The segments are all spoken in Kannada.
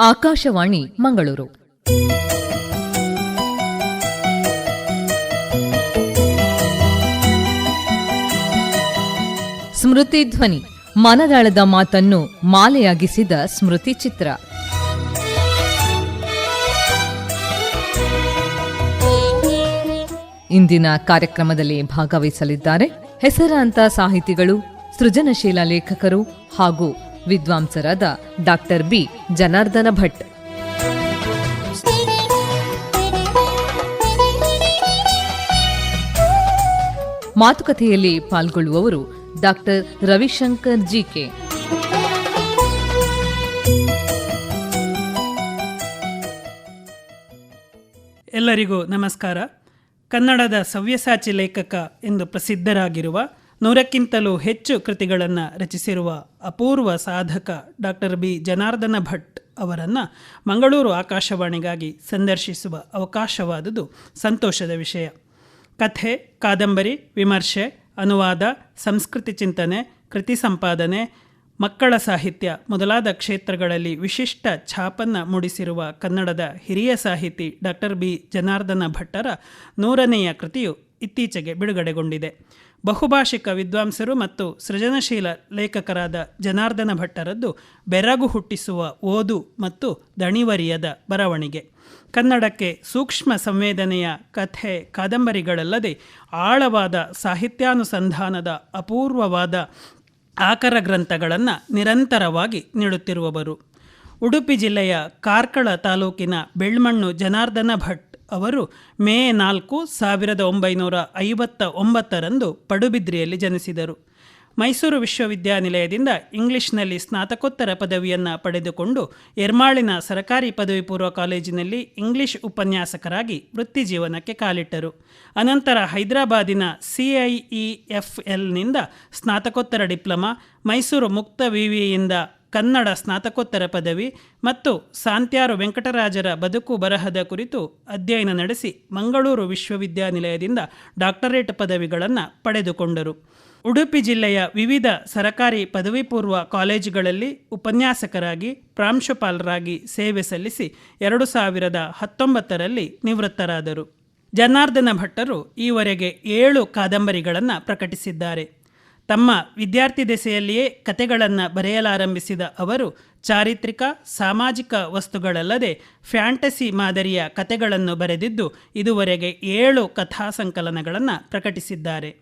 ಆಕಾಶವಾಣಿ ಮಂಗಳೂರು. ಸ್ಮೃತಿ ಧ್ವನಿ, ಮನದಾಳದ ಮಾತನ್ನು ಮಾಲೆಯಾಗಿಸಿದ ಸ್ಮೃತಿ ಚಿತ್ರ. ಇಂದಿನ ಕಾರ್ಯಕ್ರಮದಲ್ಲಿ ಭಾಗವಹಿಸಲಿದ್ದಾರೆ ಹೆಸರಾಂತ ಸಾಹಿತಿಗಳು ಸೃಜನಶೀಲ ಲೇಖಕರು ಹಾಗೂ ವಿದ್ವಾಂಸರಾದ ಡಾಕ್ಟರ್ ಬಿ. ಜನಾರ್ದನ ಭಟ್. ಮಾತುಕತೆಯಲ್ಲಿ ಪಾಲ್ಗೊಳ್ಳುವವರು ಡಾಕ್ಟರ್ ರವಿಶಂಕರ್ ಜಿಕೆ ಎಲ್ಲರಿಗೂ ನಮಸ್ಕಾರ. ಕನ್ನಡದ ಸವ್ಯಸಾಚಿ ಲೇಖಕ ಎಂದು ಪ್ರಸಿದ್ಧರಾಗಿರುವ ನೂರಕ್ಕಿಂತಲೂ ಹೆಚ್ಚು ಕೃತಿಗಳನ್ನು ರಚಿಸಿರುವ ಅಪೂರ್ವ ಸಾಧಕ ಡಾಕ್ಟರ್ ಬಿ. ಜನಾರ್ದನ ಭಟ್ ಅವರನ್ನು ಮಂಗಳೂರು ಆಕಾಶವಾಣಿಗಾಗಿ ಸಂದರ್ಶಿಸುವ ಅವಕಾಶವಾದುದು ಸಂತೋಷದ ವಿಷಯ. ಕಥೆ, ಕಾದಂಬರಿ, ವಿಮರ್ಶೆ, ಅನುವಾದ, ಸಂಸ್ಕೃತಿ ಚಿಂತನೆ, ಕೃತಿ ಸಂಪಾದನೆ, ಮಕ್ಕಳ ಸಾಹಿತ್ಯ ಮೊದಲಾದ ಕ್ಷೇತ್ರಗಳಲ್ಲಿ ವಿಶಿಷ್ಟ ಛಾಪನ್ನು ಮೂಡಿಸಿರುವ ಕನ್ನಡದ ಹಿರಿಯ ಸಾಹಿತಿ ಡಾಕ್ಟರ್ ಬಿ. ಜನಾರ್ದನ ಭಟ್ಟರ ನೂರನೆಯ ಕೃತಿಯು ಇತ್ತೀಚೆಗೆ ಬಿಡುಗಡೆಗೊಂಡಿದೆ. ಬಹುಭಾಷಿಕ ವಿದ್ವಾಂಸರು ಮತ್ತು ಸೃಜನಶೀಲ ಲೇಖಕರಾದ ಜನಾರ್ದನ ಭಟ್ಟರದ್ದು ಬೆರಗು ಹುಟ್ಟಿಸುವ ಓದು ಮತ್ತು ದಣಿವರಿಯದ ಬರವಣಿಗೆ. ಕನ್ನಡಕ್ಕೆ ಸೂಕ್ಷ್ಮ ಸಂವೇದನೆಯ ಕಥೆ ಕಾದಂಬರಿಗಳಲ್ಲದೆ ಆಳವಾದ ಸಾಹಿತ್ಯಾನುಸಂಧಾನದ ಅಪೂರ್ವವಾದ ಆಕರ ಗ್ರಂಥಗಳನ್ನು ನಿರಂತರವಾಗಿ ನೀಡುತ್ತಿರುವವರು. ಉಡುಪಿ ಜಿಲ್ಲೆಯ ಕಾರ್ಕಳ ತಾಲೂಕಿನ ಬೆಳ್ಮಣ್ಣು ಜನಾರ್ದನ ಭಟ್ ಅವರು ಮೇ ನಾಲ್ಕು ಸಾವಿರದ ಒಂಬೈನೂರ ಐವತ್ತ ಒಂಬತ್ತರಂದು ಪಡುಬಿದ್ರಿಯಲ್ಲಿ ಜನಿಸಿದರು. ಮೈಸೂರು ವಿಶ್ವವಿದ್ಯಾನಿಲಯದಿಂದ ಇಂಗ್ಲಿಷ್ನಲ್ಲಿ ಸ್ನಾತಕೋತ್ತರ ಪದವಿಯನ್ನು ಪಡೆದುಕೊಂಡು ಎರ್ಮಾಳಿನ ಸರಕಾರಿ ಪದವಿ ಪೂರ್ವ ಕಾಲೇಜಿನಲ್ಲಿ ಇಂಗ್ಲಿಷ್ ಉಪನ್ಯಾಸಕರಾಗಿ ವೃತ್ತಿ ಜೀವನಕ್ಕೆ ಕಾಲಿಟ್ಟರು. ಅನಂತರ ಹೈದರಾಬಾದಿನ ಸಿಐಇಎಫ್ಎಲ್ನಿಂದ ಸ್ನಾತಕೋತ್ತರ ಡಿಪ್ಲೊಮಾ, ಮೈಸೂರು ಮುಕ್ತ ವಿವಿಯಿಂದ ಕನ್ನಡ ಸ್ನಾತಕೋತ್ತರ ಪದವಿ ಮತ್ತು ಸಾಂತ್ಯಾರು ವೆಂಕಟರಾಜರ ಬದುಕು ಬರಹದ ಕುರಿತು ಅಧ್ಯಯನ ನಡೆಸಿ ಮಂಗಳೂರು ವಿಶ್ವವಿದ್ಯಾನಿಲಯದಿಂದ ಡಾಕ್ಟರೇಟ್ ಪದವಿಗಳನ್ನು ಪಡೆದುಕೊಂಡರು. ಉಡುಪಿ ಜಿಲ್ಲೆಯ ವಿವಿಧ ಸರಕಾರಿ ಪದವಿ ಪೂರ್ವ ಕಾಲೇಜುಗಳಲ್ಲಿ ಉಪನ್ಯಾಸಕರಾಗಿ, ಪ್ರಾಂಶುಪಾಲರಾಗಿ ಸೇವೆ ಸಲ್ಲಿಸಿ ಎರಡು ಸಾವಿರದ ಹತ್ತೊಂಬತ್ತರಲ್ಲಿ ನಿವೃತ್ತರಾದರು. ಜನಾರ್ದನ ಭಟ್ಟರು ಈವರೆಗೆ ಏಳು ಕಾದಂಬರಿಗಳನ್ನು ಪ್ರಕಟಿಸಿದ್ದಾರೆ. ತಮ್ಮ ವಿದ್ಯಾರ್ಥಿ ದೆಸೆಯಲ್ಲಿಯೇ ಕತೆಗಳನ್ನು ಬರೆಯಲಾರಂಭಿಸಿದ ಅವರು, ಚಾರಿತ್ರಿಕ, ಸಾಮಾಜಿಕ ವಸ್ತುಗಳಲ್ಲದೆ ಫ್ಯಾಂಟಸಿ ಮಾದರಿಯ ಕತೆಗಳನ್ನು ಬರೆದಿದ್ದು ಇದುವರೆಗೆ ಏಳು ಕಥಾ ಸಂಕಲನಗಳನ್ನು ಪ್ರಕಟಿಸಿದ್ದಾರೆ.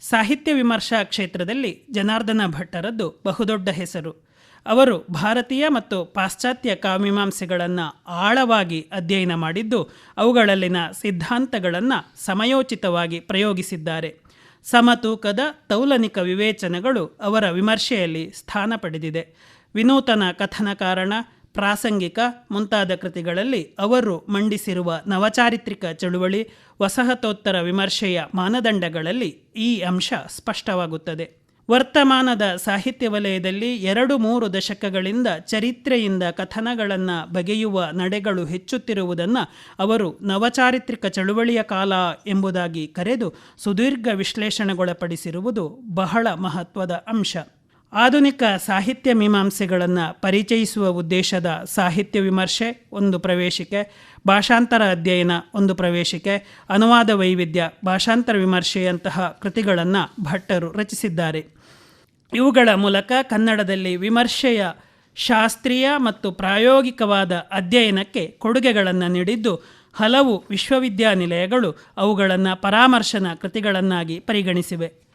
ಸಾಹಿತ್ಯ ವಿಮರ್ಶಾ ಕ್ಷೇತ್ರದಲ್ಲಿ ಜನಾರ್ದನ ಭಟ್ಟರದ್ದು ಬಹುದೊಡ್ಡ ಹೆಸರು. ಅವರು ಭಾರತೀಯ ಮತ್ತು ಪಾಶ್ಚಾತ್ಯ ಕಾಮೀಮಾಂಸೆಗಳನ್ನು ಆಳವಾಗಿ ಅಧ್ಯಯನ ಮಾಡಿದ್ದು, ಅವುಗಳಲ್ಲಿನ ಸಿದ್ಧಾಂತಗಳನ್ನು ಸಮಯೋಚಿತವಾಗಿ ಪ್ರಯೋಗಿಸಿದ್ದಾರೆ. ಸಮತೂಕದ ತೌಲನಿಕ ವಿವೇಚನೆಗಳು ಅವರ ವಿಮರ್ಶೆಯಲ್ಲಿ ಸ್ಥಾನ ಪಡೆದಿದೆ. ವಿನೂತನ ಕಥನ ಕಾರಣ, ಪ್ರಾಸಂಗಿಕ ಮುಂತಾದ ಕೃತಿಗಳಲ್ಲಿ ಅವರು ಮಂಡಿಸಿರುವ ನವಚಾರಿತ್ರಿಕ ಚಳುವಳಿ ವಸಾಹತೋತ್ತರ ವಿಮರ್ಶೆಯ ಮಾನದಂಡಗಳಲ್ಲಿ ಈ ಅಂಶ ಸ್ಪಷ್ಟವಾಗುತ್ತದೆ. ವರ್ತಮಾನದ ಸಾಹಿತ್ಯ ವಲಯದಲ್ಲಿ ಎರಡು ಮೂರು ದಶಕಗಳಿಂದ ಚರಿತ್ರೆಯಿಂದ ಕಥನಗಳನ್ನು ಬಗೆಯುವ ನಡೆಗಳು ಹೆಚ್ಚುತ್ತಿರುವುದನ್ನು ಅವರು ನವಚಾರಿತ್ರಿಕ ಚಳುವಳಿಯ ಕಾಲ ಎಂಬುದಾಗಿ ಕರೆದು ಸುದೀರ್ಘ ವಿಶ್ಲೇಷಣೆಗೊಳಪಡಿಸಿರುವುದು ಬಹಳ ಮಹತ್ವದ ಅಂಶ. ಆಧುನಿಕ ಸಾಹಿತ್ಯ ಮೀಮಾಂಸೆಗಳನ್ನು ಪರಿಚಯಿಸುವ ಉದ್ದೇಶದ ಸಾಹಿತ್ಯ ವಿಮರ್ಶೆ ಒಂದು ಪ್ರವೇಶಿಕೆ, ಭಾಷಾಂತರ ಅಧ್ಯಯನ ಒಂದು ಪ್ರವೇಶಿಕೆ, ಅನುವಾದ ವೈವಿಧ್ಯ, ಭಾಷಾಂತರ ವಿಮರ್ಶೆಯಂತಹ ಕೃತಿಗಳನ್ನು ಭಟ್ಟರು ರಚಿಸಿದ್ದಾರೆ. ಇವುಗಳ ಮೂಲಕ ಕನ್ನಡದಲ್ಲಿ ವಿಮರ್ಶೆಯ ಶಾಸ್ತ್ರೀಯ ಮತ್ತು ಪ್ರಾಯೋಗಿಕವಾದ ಅಧ್ಯಯನಕ್ಕೆ ಕೊಡುಗೆಗಳನ್ನು ನೀಡಿದ್ದು, ಹಲವು ವಿಶ್ವವಿದ್ಯಾನಿಲಯಗಳು ಅವುಗಳನ್ನು ಪರಾಮರ್ಶನ ಕೃತಿಗಳನ್ನಾಗಿ ಪರಿಗಣಿಸಿವೆ.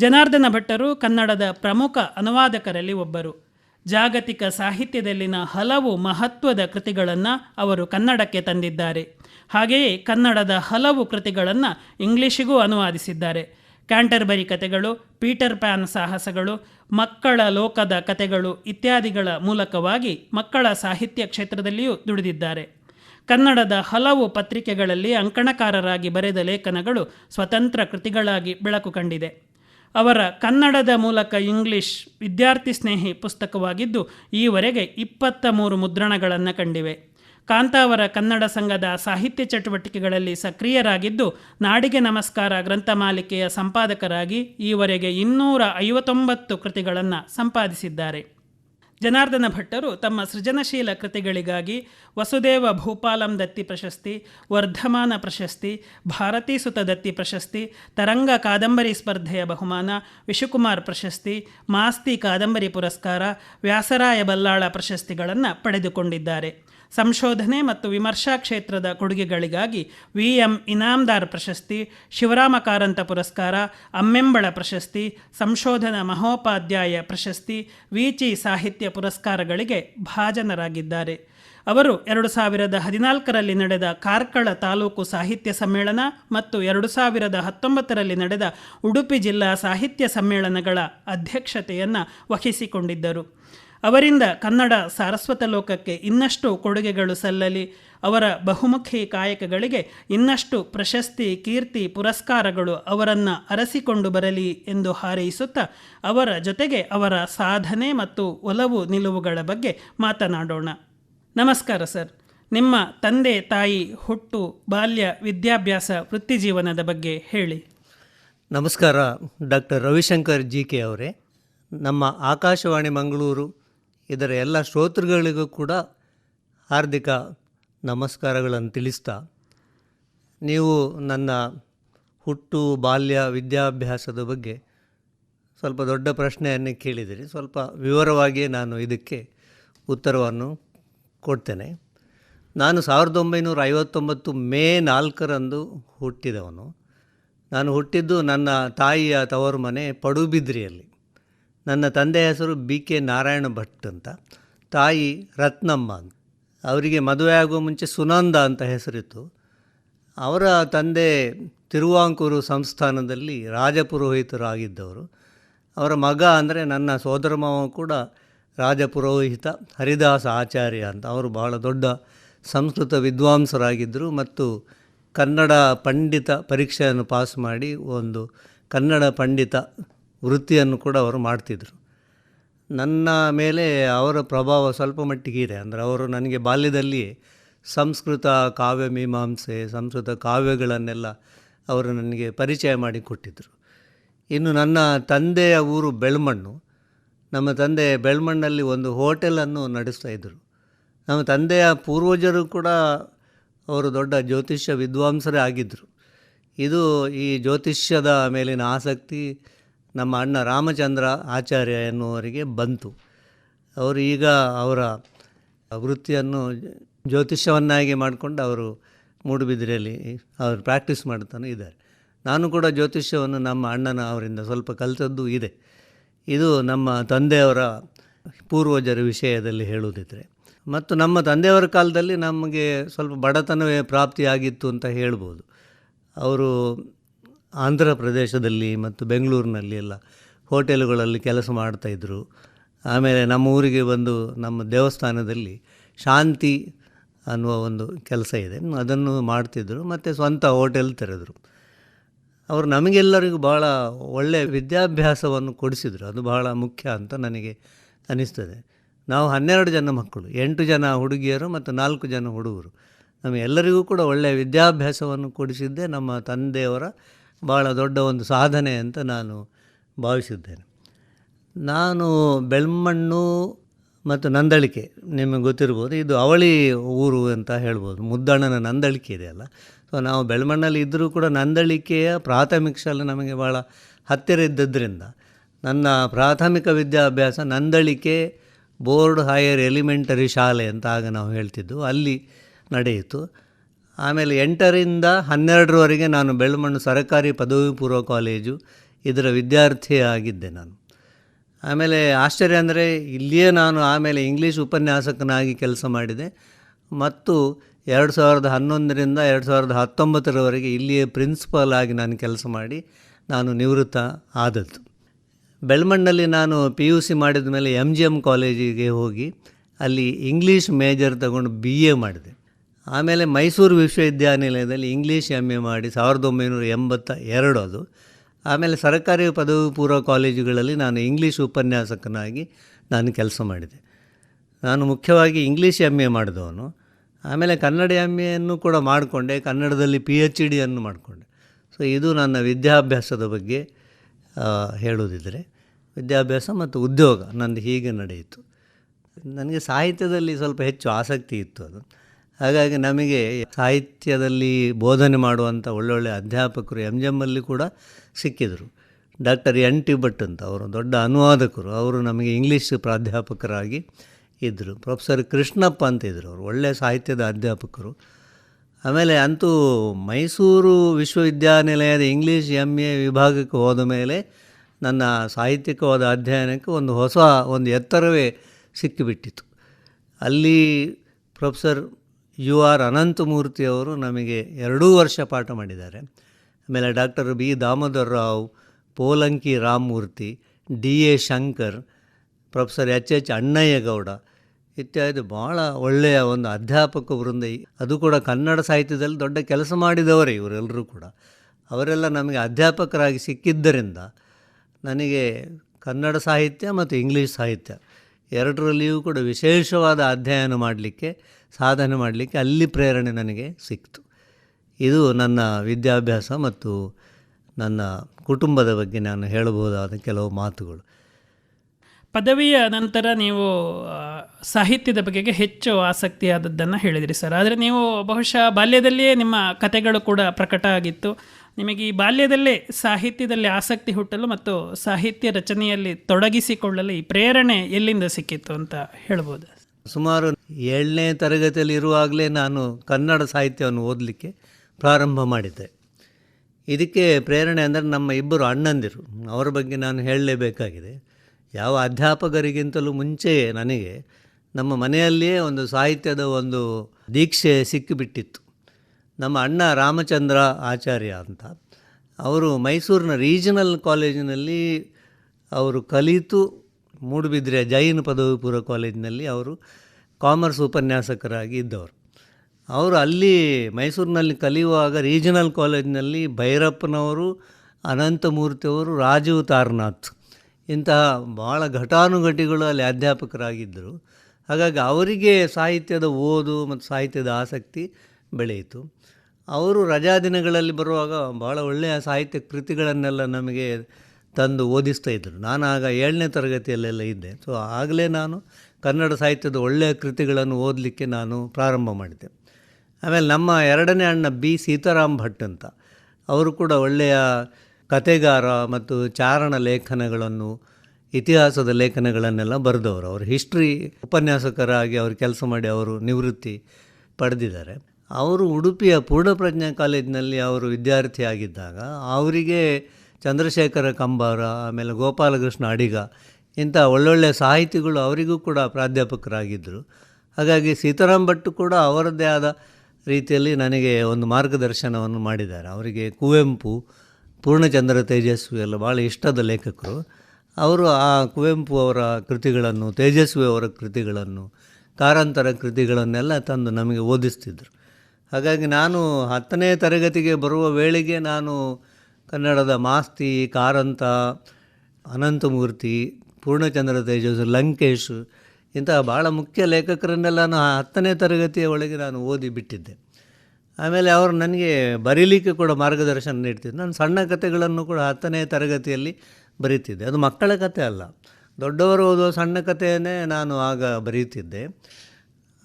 ಜನಾರ್ದನ ಭಟ್ಟರು ಕನ್ನಡದ ಪ್ರಮುಖ ಅನುವಾದಕರಲ್ಲಿ ಒಬ್ಬರು. ಜಾಗತಿಕ ಸಾಹಿತ್ಯದಲ್ಲಿನ ಹಲವು ಮಹತ್ವದ ಕೃತಿಗಳನ್ನು ಅವರು ಕನ್ನಡಕ್ಕೆ ತಂದಿದ್ದಾರೆ. ಹಾಗೆಯೇ ಕನ್ನಡದ ಹಲವು ಕೃತಿಗಳನ್ನು ಇಂಗ್ಲಿಷಿಗೂ ಅನುವಾದಿಸಿದ್ದಾರೆ. ಕ್ಯಾಂಟರ್ಬರಿ ಕತೆಗಳು, ಪೀಟರ್ ಪ್ಯಾನ್ ಸಾಹಸಗಳು, ಮಕ್ಕಳ ಲೋಕದ ಕತೆಗಳು ಇತ್ಯಾದಿಗಳ ಮೂಲಕವಾಗಿ ಮಕ್ಕಳ ಸಾಹಿತ್ಯ ಕ್ಷೇತ್ರದಲ್ಲಿಯೂ ದುಡಿದಿದ್ದಾರೆ. ಕನ್ನಡದ ಹಲವು ಪತ್ರಿಕೆಗಳಲ್ಲಿ ಅಂಕಣಕಾರರಾಗಿ ಬರೆದ ಲೇಖನಗಳು ಸ್ವತಂತ್ರ ಕೃತಿಗಳಾಗಿ ಬೆಳಕು ಕಂಡಿದೆ. ಅವರ ಕನ್ನಡದ ಮೂಲಕ ಇಂಗ್ಲಿಷ್ ವಿದ್ಯಾರ್ಥಿ ಸ್ನೇಹಿ ಪುಸ್ತಕವಾಗಿದ್ದು, ಈವರೆಗೆ ಇಪ್ಪತ್ತ ಮೂರು ಮುದ್ರಣಗಳನ್ನು ಕಂಡಿವೆ. ಕಾಂತಾವರ ಕನ್ನಡ ಸಂಘದ ಸಾಹಿತ್ಯ ಚಟುವಟಿಕೆಗಳಲ್ಲಿ ಸಕ್ರಿಯರಾಗಿದ್ದು, ನಾಡಿಗೆ ನಮಸ್ಕಾರ ಗ್ರಂಥಮಾಲಿಕೆಯ ಸಂಪಾದಕರಾಗಿ ಈವರೆಗೆ ಇನ್ನೂರ ಐವತ್ತೊಂಬತ್ತು ಕೃತಿಗಳನ್ನು ಸಂಪಾದಿಸಿದ್ದಾರೆ. ಜನಾರ್ದನ ಭಟ್ಟರು ತಮ್ಮ ಸೃಜನಶೀಲ ಕೃತಿಗಳಿಗಾಗಿ ವಸುದೇವ ಭೂಪಾಲಂ ದತ್ತಿ ಪ್ರಶಸ್ತಿ, ವರ್ಧಮಾನ ಪ್ರಶಸ್ತಿ, ಭಾರತೀ ದತ್ತಿ ಪ್ರಶಸ್ತಿ, ತರಂಗ ಕಾದಂಬರಿ ಸ್ಪರ್ಧೆಯ ಬಹುಮಾನ, ವಿಶುಕುಮಾರ್ ಪ್ರಶಸ್ತಿ, ಮಾಸ್ತಿ ಕಾದಂಬರಿ ಪುರಸ್ಕಾರ, ವ್ಯಾಸರಾಯ ಬಲ್ಲಾಳ ಪ್ರಶಸ್ತಿಗಳನ್ನು ಪಡೆದುಕೊಂಡಿದ್ದಾರೆ. ಸಂಶೋಧನೆ ಮತ್ತು ವಿಮರ್ಶಾ ಕ್ಷೇತ್ರದ ಕೊಡುಗೆಗಳಿಗಾಗಿ ವಿ ಎಂ ಇನಾಮ್ದಾರ್ ಪ್ರಶಸ್ತಿ ಶಿವರಾಮ ಕಾರಂತ ಪುರಸ್ಕಾರ, ಅಮ್ಮೆಂಬಳ ಪ್ರಶಸ್ತಿ, ಸಂಶೋಧನಾ ಮಹೋಪಾಧ್ಯಾಯ ಪ್ರಶಸ್ತಿ, ವಿಚಿ ಸಾಹಿತ್ಯ ಪುರಸ್ಕಾರಗಳಿಗೆ ಭಾಜನರಾಗಿದ್ದಾರೆ. ಅವರು ಎರಡು ಸಾವಿರದ ಹದಿನಾಲ್ಕರಲ್ಲಿ ನಡೆದ ಕಾರ್ಕಳ ತಾಲೂಕು ಸಾಹಿತ್ಯ ಸಮ್ಮೇಳನ ಮತ್ತು ಎರಡು ಸಾವಿರದ ಹತ್ತೊಂಬತ್ತರಲ್ಲಿ ನಡೆದ ಉಡುಪಿ ಜಿಲ್ಲಾ ಸಾಹಿತ್ಯ ಸಮ್ಮೇಳನಗಳ ಅಧ್ಯಕ್ಷತೆಯನ್ನು ವಹಿಸಿಕೊಂಡಿದ್ದರು. ಅವರಿಂದ ಕನ್ನಡ ಸಾರಸ್ವತ ಲೋಕಕ್ಕೆ ಇನ್ನಷ್ಟು ಕೊಡುಗೆಗಳು ಸಲ್ಲಲಿ. ಅವರ ಬಹುಮುಖಿ ಕಾಯಕಗಳಿಗೆ ಇನ್ನಷ್ಟು ಪ್ರಶಸ್ತಿ, ಕೀರ್ತಿ, ಪುರಸ್ಕಾರಗಳು ಅವರನ್ನು ಅರಸಿಕೊಂಡು ಬರಲಿ ಎಂದು ಹಾರೈಸುತ್ತಾ, ಅವರ ಜೊತೆಗೆ ಅವರ ಸಾಧನೆ ಮತ್ತು ಒಲವು ನಿಲುವುಗಳ ಬಗ್ಗೆ ಮಾತನಾಡೋಣ. ನಮಸ್ಕಾರ ಸರ್. ನಿಮ್ಮ ತಂದೆ, ತಾಯಿ, ಹುಟ್ಟು, ಬಾಲ್ಯ, ವಿದ್ಯಾಭ್ಯಾಸ ವೃತ್ತಿಜೀವನದ ಬಗ್ಗೆ ಹೇಳಿ. ನಮಸ್ಕಾರ, ಡಾಕ್ಟರ್ ರವಿಶಂಕರ್ ಜಿ ಕೆ ಅವರೇ. ನಮ್ಮ ಆಕಾಶವಾಣಿ ಮಂಗಳೂರು ಇದರ ಎಲ್ಲ ಶ್ರೋತೃಗಳಿಗೂ ಕೂಡ ಹಾರ್ದಿಕ ನಮಸ್ಕಾರಗಳನ್ನು ತಿಳಿಸ್ತಾ, ನೀವು ನನ್ನ ಹುಟ್ಟು, ಬಾಲ್ಯ, ವಿದ್ಯಾಭ್ಯಾಸದ ಬಗ್ಗೆ ಸ್ವಲ್ಪ ದೊಡ್ಡ ಪ್ರಶ್ನೆಯನ್ನು ಕೇಳಿದಿರಿ. ಸ್ವಲ್ಪ ವಿವರವಾಗಿಯೇ ನಾನು ಇದಕ್ಕೆ ಉತ್ತರವನ್ನು ಕೊಡ್ತೇನೆ. ನಾನು ಸಾವಿರದ ಒಂಬೈನೂರ ಐವತ್ತೊಂಬತ್ತು ಮೇ ನಾಲ್ಕರಂದು ಹುಟ್ಟಿದವನು. ನಾನು ಹುಟ್ಟಿದ್ದು ನನ್ನ ತಾಯಿಯ ತವರು ಮನೆ ಪಡುಬಿದ್ರಿಯಲ್ಲಿ. ನನ್ನ ತಂದೆ ಹೆಸರು ಬಿ ಕೆ ನಾರಾಯಣ ಭಟ್ ಅಂತ. ತಾಯಿ ರತ್ನಮ್ಮ ಅಂತ. ಅವರಿಗೆ ಮದುವೆ ಆಗುವ ಮುಂಚೆ ಸುನಂದ ಅಂತ ಹೆಸರಿತ್ತು. ಅವರ ತಂದೆ ತಿರುವಾಂಕೂರು ಸಂಸ್ಥಾನದಲ್ಲಿ ರಾಜಪುರೋಹಿತರಾಗಿದ್ದವರು. ಅವರ ಮಗ ಅಂದರೆ ನನ್ನ ಸೋದರ ಮಾವ ಕೂಡ ರಾಜಪುರೋಹಿತ, ಹರಿದಾಸ ಆಚಾರ್ಯ ಅಂತ. ಅವರು ಬಹಳ ದೊಡ್ಡ ಸಂಸ್ಕೃತ ವಿದ್ವಾಂಸರಾಗಿದ್ದರು ಮತ್ತು ಕನ್ನಡ ಪಂಡಿತ ಪರೀಕ್ಷೆಯನ್ನು ಪಾಸ್ ಮಾಡಿ ಒಂದು ಕನ್ನಡ ಪಂಡಿತ ವೃತ್ತಿಯನ್ನು ಕೂಡ ಅವರು ಮಾಡ್ತಿದ್ದರು ನನ್ನ ಮೇಲೆ ಅವರ ಪ್ರಭಾವ ಸ್ವಲ್ಪ ಮಟ್ಟಿಗೆ ಇದೆ. ಅಂದರೆ ಅವರು ನನಗೆ ಬಾಲ್ಯದಲ್ಲಿ ಸಂಸ್ಕೃತ ಕಾವ್ಯ ಮೀಮಾಂಸೆ, ಸಂಸ್ಕೃತ ಕಾವ್ಯಗಳನ್ನೆಲ್ಲ ಅವರು ನನಗೆ ಪರಿಚಯ ಮಾಡಿ ಕೊಟ್ಟಿದ್ದರು ಇನ್ನು ನನ್ನ ತಂದೆಯ ಊರು ಬೆಳ್ಮಣ್ಣು. ನಮ್ಮ ತಂದೆ ಬೆಳ್ಮಣ್ಣಲ್ಲಿ ಒಂದು ಹೋಟೆಲನ್ನು ನಡೆಸ್ತಾ ಇದ್ದರು ನಮ್ಮ ತಂದೆಯ ಪೂರ್ವಜರು ಕೂಡ ಅವರು ದೊಡ್ಡ ಜ್ಯೋತಿಷ್ಯ ವಿದ್ವಾಂಸರೇ ಆಗಿದ್ದರು ಇದು ಈ ಜ್ಯೋತಿಷ್ಯದ ಮೇಲಿನ ಆಸಕ್ತಿ ನಮ್ಮ ಅಣ್ಣ ರಾಮಚಂದ್ರ ಆಚಾರ್ಯ ಎನ್ನುವರಿಗೆ ಬಂತು. ಅವರು ಈಗ ಅವರ ವೃತ್ತಿಯನ್ನು ಜ್ಯೋತಿಷ್ಯವನ್ನಾಗಿ ಮಾಡಿಕೊಂಡು ಅವರು ಮೂಡುಬಿದಿರೆಯಲ್ಲಿ ಅವರು ಪ್ರಾಕ್ಟೀಸ್ ಮಾಡ್ತಾನೆ ಇದ್ದಾರೆ. ನಾನು ಕೂಡ ಜ್ಯೋತಿಷ್ಯವನ್ನು ನಮ್ಮ ಅಣ್ಣನ ಅವರಿಂದ ಸ್ವಲ್ಪ ಕಲಿತದ್ದು ಇದೆ. ಇದು ನಮ್ಮ ತಂದೆಯವರ ಪೂರ್ವಜರ ವಿಷಯದಲ್ಲಿ ಹೇಳುವುದಿದ್ರೆ. ಮತ್ತು ನಮ್ಮ ತಂದೆಯವರ ಕಾಲದಲ್ಲಿ ನಮಗೆ ಸ್ವಲ್ಪ ಬಡತನವೇ ಪ್ರಾಪ್ತಿಯಾಗಿತ್ತು ಅಂತ ಹೇಳ್ಬೋದು. ಅವರು ಆಂಧ್ರ ಪ್ರದೇಶದಲ್ಲಿ ಮತ್ತು ಬೆಂಗಳೂರಿನಲ್ಲಿ ಎಲ್ಲ ಹೋಟೆಲುಗಳಲ್ಲಿ ಕೆಲಸ ಮಾಡ್ತಾಯಿದ್ರು ಆಮೇಲೆ ನಮ್ಮ ಊರಿಗೆ ಬಂದು ನಮ್ಮ ದೇವಸ್ಥಾನದಲ್ಲಿ ಶಾಂತಿ ಅನ್ನುವ ಒಂದು ಕೆಲಸ ಇದೆ. ಅದನ್ನು ಮಾಡ್ತಿದ್ದರು ಮತ್ತು ಸ್ವಂತ ಹೋಟೆಲ್ ತೆರೆದರು. ಅವರು ನಮಗೆಲ್ಲರಿಗೂ ಭಾಳ ಒಳ್ಳೆಯ ವಿದ್ಯಾಭ್ಯಾಸವನ್ನು ಕೊಡಿಸಿದರು. ಅದು ಬಹಳ ಮುಖ್ಯ ಅಂತ ನನಗೆ ಅನ್ನಿಸ್ತದೆ ನಾವು ಹನ್ನೆರಡು ಜನ ಮಕ್ಕಳು. ಎಂಟು ಜನ ಹುಡುಗಿಯರು ಮತ್ತು ನಾಲ್ಕು ಜನ ಹುಡುಗರು. ನಮಗೆಲ್ಲರಿಗೂ ಕೂಡ ಒಳ್ಳೆಯ ವಿದ್ಯಾಭ್ಯಾಸವನ್ನು ಕೊಡಿಸಿದ್ದೇ ನಮ್ಮ ತಂದೆಯವರ ಭಾಳ ದೊಡ್ಡ ಒಂದು ಸಾಧನೆ ಅಂತ ನಾನು ಭಾವಿಸಿದ್ದೇನೆ. ನಾನು ಬೆಳ್ಮಣ್ಣು ಮತ್ತು ನಂದಳಿಕೆ ನಿಮಗೆ ಗೊತ್ತಿರ್ಬೋದು, ಇದು ಅವಳಿ ಊರು ಅಂತ ಹೇಳ್ಬೋದು, ಮುದ್ದಣ್ಣನ ನಂದಳಿಕೆ ಇದೆಯಲ್ಲ ಸೊ ನಾವು ಬೆಳ್ಮಣ್ಣಲ್ಲಿ ಇದ್ದರೂ ಕೂಡ ನಂದಳಿಕೆಯ ಪ್ರಾಥಮಿಕ ಶಾಲೆ ನಮಗೆ ಭಾಳ ಹತ್ತಿರ ಇದ್ದದ್ರಿಂದ ನನ್ನ ಪ್ರಾಥಮಿಕ ವಿದ್ಯಾಭ್ಯಾಸ ನಂದಳಿಕೆ ಬೋರ್ಡ್ ಹೈಯರ್ ಎಲಿಮೆಂಟರಿ ಶಾಲೆ ಅಂತ ಆಗ ನಾವು ಹೇಳ್ತಿದ್ದು ಅಲ್ಲಿ ನಡೆಯಿತು. ಆಮೇಲೆ ಎಂಟರಿಂದ ಹನ್ನೆರಡರವರೆಗೆ ನಾನು ಬೆಳ್ಮಣ್ಣು ಸರಕಾರಿ ಪದವಿ ಪೂರ್ವ ಕಾಲೇಜು ಇದರ ವಿದ್ಯಾರ್ಥಿ ಆಗಿದ್ದೆ ನಾನು. ಆಮೇಲೆ ಆಶ್ಚರ್ಯ ಅಂದರೆ ಇಲ್ಲಿಯೇ ನಾನು ಆಮೇಲೆ ಇಂಗ್ಲೀಷ್ ಉಪನ್ಯಾಸಕನಾಗಿ ಕೆಲಸ ಮಾಡಿದೆ. ಮತ್ತು ಎರಡು ಸಾವಿರದ ಹನ್ನೊಂದರಿಂದ ಎರಡು ಸಾವಿರದ ಹತ್ತೊಂಬತ್ತರವರೆಗೆ ಇಲ್ಲಿಯೇ ಪ್ರಿನ್ಸಿಪಾಲ್ ಆಗಿ ನಾನು ಕೆಲಸ ಮಾಡಿ ನಾನು ನಿವೃತ್ತ ಆದದ್ದು. ಬೆಳ್ಮಣ್ಣಲ್ಲಿ ನಾನು ಪಿ ಯು ಸಿ ಮಾಡಿದ ಮೇಲೆ ಎಂ ಜಿ ಎಂ ಕಾಲೇಜಿಗೆ ಹೋಗಿ ಅಲ್ಲಿ ಇಂಗ್ಲೀಷ್ ಮೇಜರ್ ತಗೊಂಡು ಬಿ ಎ ಮಾಡಿದೆ. ಆಮೇಲೆ ಮೈಸೂರು ವಿಶ್ವವಿದ್ಯಾನಿಲಯದಲ್ಲಿ ಇಂಗ್ಲೀಷ್ ಎಂ ಎ ಮಾಡಿ ಸಾವಿರದ ಒಂಬೈನೂರ ಎಂಬತ್ತ ಎರಡು ಅದು. ಆಮೇಲೆ ಸರ್ಕಾರಿ ಪದವಿ ಪೂರ್ವ ಕಾಲೇಜುಗಳಲ್ಲಿ ನಾನು ಇಂಗ್ಲೀಷ್ ಉಪನ್ಯಾಸಕನಾಗಿ ನಾನು ಕೆಲಸ ಮಾಡಿದೆ. ನಾನು ಮುಖ್ಯವಾಗಿ ಇಂಗ್ಲೀಷ್ ಎಂ ಎ ಮಾಡಿದವನು. ಆಮೇಲೆ ಕನ್ನಡ ಎಂ ಎಯನ್ನು ಕೂಡ ಮಾಡಿಕೊಂಡೆ, ಕನ್ನಡದಲ್ಲಿ ಪಿ ಎಚ್ ಡಿಯನ್ನು ಮಾಡಿಕೊಂಡೆ. ಸೊ ಇದು ನನ್ನ ವಿದ್ಯಾಭ್ಯಾಸದ ಬಗ್ಗೆ ಹೇಳೋದಿದ್ದರೆ ವಿದ್ಯಾಭ್ಯಾಸ ಮತ್ತು ಉದ್ಯೋಗ ನಂದು ಹೀಗೆ ನಡೆಯಿತು. ನನಗೆ ಸಾಹಿತ್ಯದಲ್ಲಿ ಸ್ವಲ್ಪ ಹೆಚ್ಚು ಆಸಕ್ತಿ ಇತ್ತು ಅದು. ಹಾಗಾಗಿ ನಮಗೆ ಸಾಹಿತ್ಯದಲ್ಲಿ ಬೋಧನೆ ಮಾಡುವಂಥ ಒಳ್ಳೊಳ್ಳೆ ಅಧ್ಯಾಪಕರು ಎಂ ಎಮ್ಮಲ್ಲಿ ಕೂಡ ಸಿಕ್ಕಿದರು. ಡಾಕ್ಟರ್ ಎನ್ ಟಿ ಭಟ್ ಅಂತ ಅವರು ದೊಡ್ಡ ಅನುವಾದಕರು. ಅವರು ನಮಗೆ ಇಂಗ್ಲೀಷ್ ಪ್ರಾಧ್ಯಾಪಕರಾಗಿ ಇದ್ದರು ಪ್ರೊಫೆಸರ್ ಕೃಷ್ಣಪ್ಪ ಅಂತ ಇದ್ದರು ಅವರು ಒಳ್ಳೆಯ ಸಾಹಿತ್ಯದ ಅಧ್ಯಾಪಕರು. ಆಮೇಲೆ ಅಂತೂ ಮೈಸೂರು ವಿಶ್ವವಿದ್ಯಾನಿಲಯದ ಇಂಗ್ಲೀಷ್ ಎಂ ಎ ವಿಭಾಗಕ್ಕೆ ಹೋದ ಮೇಲೆ ನನ್ನ ಸಾಹಿತ್ಯಿಕವಾದ ಅಧ್ಯಯನಕ್ಕೆ ಒಂದು ಹೊಸ, ಒಂದು ಎತ್ತರವೇ ಸಿಕ್ಕಿಬಿಟ್ಟಿತ್ತು. ಅಲ್ಲಿ ಪ್ರೊಫೆಸರ್ ಯು ಆರ್ ಅನಂತಮೂರ್ತಿ ಅವರು ನಮಗೆ ಎರಡೂ ವರ್ಷ ಪಾಠ ಮಾಡಿದ್ದಾರೆ. ಆಮೇಲೆ doctor B Damodar Rao, Polanki Ramamurthy, D A Shankar, professor H H Annayyagowda ಇತ್ಯಾದಿ ಭಾಳ ಒಳ್ಳೆಯ ಒಂದು ಅಧ್ಯಾಪಕ ವೃಂದ. ಅದು ಕೂಡ ಕನ್ನಡ ಸಾಹಿತ್ಯದಲ್ಲಿ ದೊಡ್ಡ ಕೆಲಸ ಮಾಡಿದವರೇ ಇವರೆಲ್ಲರೂ ಕೂಡ. ಅವರೆಲ್ಲ ನಮಗೆ ಅಧ್ಯಾಪಕರಾಗಿ ಸಿಕ್ಕಿದ್ದರಿಂದ ನನಗೆ ಕನ್ನಡ ಸಾಹಿತ್ಯ ಮತ್ತು ಇಂಗ್ಲೀಷ್ ಸಾಹಿತ್ಯ ಎರಡರಲ್ಲಿಯೂ ಕೂಡ ವಿಶೇಷವಾದ ಅಧ್ಯಯನ ಮಾಡಲಿಕ್ಕೆ ಸಾಧನೆ ಮಾಡಲಿಕ್ಕೆ ಅಲ್ಲಿ ಪ್ರೇರಣೆ ನನಗೆ ಸಿಕ್ತು. ಇದು ನನ್ನ ವಿದ್ಯಾಭ್ಯಾಸ ಮತ್ತು ನನ್ನ ಕುಟುಂಬದ ಬಗ್ಗೆ ನಾನು ಹೇಳಬಹುದಾದ ಕೆಲವು ಮಾತುಗಳು. ಪದವಿಯ ನಂತರ ನೀವು ಸಾಹಿತ್ಯದ ಬಗೆಗೆ ಹೆಚ್ಚು ಆಸಕ್ತಿಯಾದದ್ದನ್ನು ಹೇಳಿದಿರಿ ಸರ್. ಆದರೆ ನೀವು ಬಹುಶಃ ಬಾಲ್ಯದಲ್ಲಿಯೇ ನಿಮ್ಮ ಕತೆಗಳು ಕೂಡ ಪ್ರಕಟ ಆಗಿತ್ತು. ನಿಮಗೆ ಈ ಬಾಲ್ಯದಲ್ಲೇ ಸಾಹಿತ್ಯದಲ್ಲಿ ಆಸಕ್ತಿ ಹುಟ್ಟಲು ಮತ್ತು ಸಾಹಿತ್ಯ ರಚನೆಯಲ್ಲಿ ತೊಡಗಿಸಿಕೊಳ್ಳಲು ಈ ಪ್ರೇರಣೆ ಎಲ್ಲಿಂದ ಸಿಕ್ಕಿತ್ತು ಅಂತ ಹೇಳ್ಬೋದು? ಸುಮಾರು ಏಳನೇ ತರಗತಿಯಲ್ಲಿ ಇರುವಾಗಲೇ ನಾನು ಕನ್ನಡ ಸಾಹಿತ್ಯವನ್ನು ಓದಲಿಕ್ಕೆ ಪ್ರಾರಂಭ ಮಾಡಿದ್ದೆ. ಇದಕ್ಕೆ ಪ್ರೇರಣೆ ಅಂದರೆ ನಮ್ಮ ಇಬ್ಬರು ಅಣ್ಣಂದಿರು. ಅವರ ಬಗ್ಗೆ ನಾನು ಹೇಳಲೇಬೇಕಾಗಿದೆ. ಯಾವ ಅಧ್ಯಾಪಕರಿಗಿಂತಲೂ ಮುಂಚೆಯೇ ನನಗೆ ನಮ್ಮ ಮನೆಯಲ್ಲಿಯೇ ಒಂದು ಸಾಹಿತ್ಯದ ಒಂದು ದೀಕ್ಷೆ ಸಿಕ್ಕಿಬಿಟ್ಟಿತ್ತು. ನಮ್ಮ ಅಣ್ಣ ರಾಮಚಂದ್ರ ಆಚಾರ್ಯ ಅಂತ. ಅವರು ಮೈಸೂರಿನ ರೀಜನಲ್ ಕಾಲೇಜಿನಲ್ಲಿ ಅವರು ಕಲಿತು ಮೂಡುಬಿದ್ರೆಯ ಜೈನ್ ಪದವಿ ಪೂರ್ವ ಕಾಲೇಜಿನಲ್ಲಿ ಅವರು ಕಾಮರ್ಸ್ ಉಪನ್ಯಾಸಕರಾಗಿ ಇದ್ದವರು. ಅವರು ಅಲ್ಲಿ ಮೈಸೂರಿನಲ್ಲಿ ಕಲಿಯುವಾಗ ರೀಜನಲ್ ಕಾಲೇಜಿನಲ್ಲಿ ಭೈರಪ್ಪನವರು, ಅನಂತಮೂರ್ತಿಯವರು, ರಾಜೀವ್ ತಾರನಾಥ್ ಇಂತಹ ಭಾಳ ಘಟಾನುಘಟಿಗಳು ಅಲ್ಲಿ ಅಧ್ಯಾಪಕರಾಗಿದ್ದರು. ಹಾಗಾಗಿ ಅವರಿಗೆ ಸಾಹಿತ್ಯದ ಓದು ಮತ್ತು ಸಾಹಿತ್ಯದ ಆಸಕ್ತಿ ಬೆಳೆಯಿತು. ಅವರು ರಜಾ ದಿನಗಳಲ್ಲಿ ಬರುವಾಗ ಭಾಳ ಒಳ್ಳೆಯ ಸಾಹಿತ್ಯ ಕೃತಿಗಳನ್ನೆಲ್ಲ ನಮಗೆ ತಂದು ಓದಿಸ್ತಾ ಇದ್ದರು ನಾನು ಆಗ ಏಳನೇ ತರಗತಿಯಲ್ಲೆಲ್ಲ ಇದ್ದೆ. ಸೊ ಆಗಲೇ ನಾನು ಕನ್ನಡ ಸಾಹಿತ್ಯದ ಒಳ್ಳೆಯ ಕೃತಿಗಳನ್ನು ಓದಲಿಕ್ಕೆ ನಾನು ಪ್ರಾರಂಭ ಮಾಡಿದೆ. ಆಮೇಲೆ ನಮ್ಮ ಎರಡನೇ ಅಣ್ಣ ಬಿ ಸೀತಾರಾಮ್ ಭಟ್ ಅಂತ, ಅವರು ಕೂಡ ಒಳ್ಳೆಯ ಕತೆಗಾರ ಮತ್ತು ಚಾರಣ ಲೇಖನಗಳನ್ನು, ಇತಿಹಾಸದ ಲೇಖನಗಳನ್ನೆಲ್ಲ ಬರೆದವರು. ಅವರು ಹಿಸ್ಟ್ರಿ ಉಪನ್ಯಾಸಕರಾಗಿ ಅವರು ಕೆಲಸ ಮಾಡಿ ಅವರು ನಿವೃತ್ತಿ ಪಡೆದಿದ್ದಾರೆ. ಅವರು ಉಡುಪಿಯ ಪೂರ್ಣಪ್ರಜ್ಞಾ ಕಾಲೇಜಿನಲ್ಲಿ ಅವರು ವಿದ್ಯಾರ್ಥಿಯಾಗಿದ್ದಾಗ, ಅವರಿಗೆ ಚಂದ್ರಶೇಖರ ಕಂಬಾರ, ಆಮೇಲೆ ಗೋಪಾಲಕೃಷ್ಣ ಅಡಿಗ, ಇಂಥ ಒಳ್ಳೊಳ್ಳೆಯ ಸಾಹಿತಿಗಳು ಅವರಿಗೂ ಕೂಡ ಪ್ರಾಧ್ಯಾಪಕರಾಗಿದ್ದರು. ಹಾಗಾಗಿ ಸೀತಾರಾಮ್ ಭಟ್ ಕೂಡ ಅವರದ್ದೇ ಆದ ರೀತಿಯಲ್ಲಿ ನನಗೆ ಒಂದು ಮಾರ್ಗದರ್ಶನವನ್ನು ಮಾಡಿದ್ದಾರೆ. ಅವರಿಗೆ ಕುವೆಂಪು, ಪೂರ್ಣಚಂದ್ರ ತೇಜಸ್ವಿ ಎಲ್ಲ ಭಾಳ ಇಷ್ಟದ ಲೇಖಕರು. ಅವರು ಆ ಕುವೆಂಪು ಅವರ ಕೃತಿಗಳನ್ನು, ತೇಜಸ್ವಿ ಅವರ ಕೃತಿಗಳನ್ನು ಕಾರಂತರ ಕೃತಿಗಳನ್ನೆಲ್ಲ ತಂದು ನಮಗೆ ಓದಿಸ್ತಿದ್ದರು ಹಾಗಾಗಿ ನಾನು ಹತ್ತನೇ ತರಗತಿಗೆ ಬರುವ ವೇಳೆಗೆ ನಾನು ಕನ್ನಡದ ಮಾಸ್ತಿ, ಕಾರಂತ, ಅನಂತಮೂರ್ತಿ, ಪೂರ್ಣಚಂದ್ರ ತೇಜಸ್, ಲಂಕೇಶ್ ಇಂತಹ ಭಾಳ ಮುಖ್ಯ ಲೇಖಕರನ್ನೆಲ್ಲ ನಾನು ಹತ್ತನೇ ತರಗತಿಯ ಒಳಗೆ ನಾನು ಓದಿ ಬಿಟ್ಟಿದ್ದೆ. ಆಮೇಲೆ ಅವರು ನನಗೆ ಬರೀಲಿಕ್ಕೆ ಕೂಡ ಮಾರ್ಗದರ್ಶನ ನೀಡ್ತಿದ್ದೆ ನಾನು ಸಣ್ಣ ಕಥೆಗಳನ್ನು ಕೂಡ ಹತ್ತನೇ ತರಗತಿಯಲ್ಲಿ ಬರೀತಿದ್ದೆ. ಅದು ಮಕ್ಕಳ ಕಥೆ ಅಲ್ಲ. ದೊಡ್ಡವರು ಓದುವ ಸಣ್ಣ ಕಥೆಯನ್ನೇ ನಾನು ಆಗ ಬರೀತಿದ್ದೆ.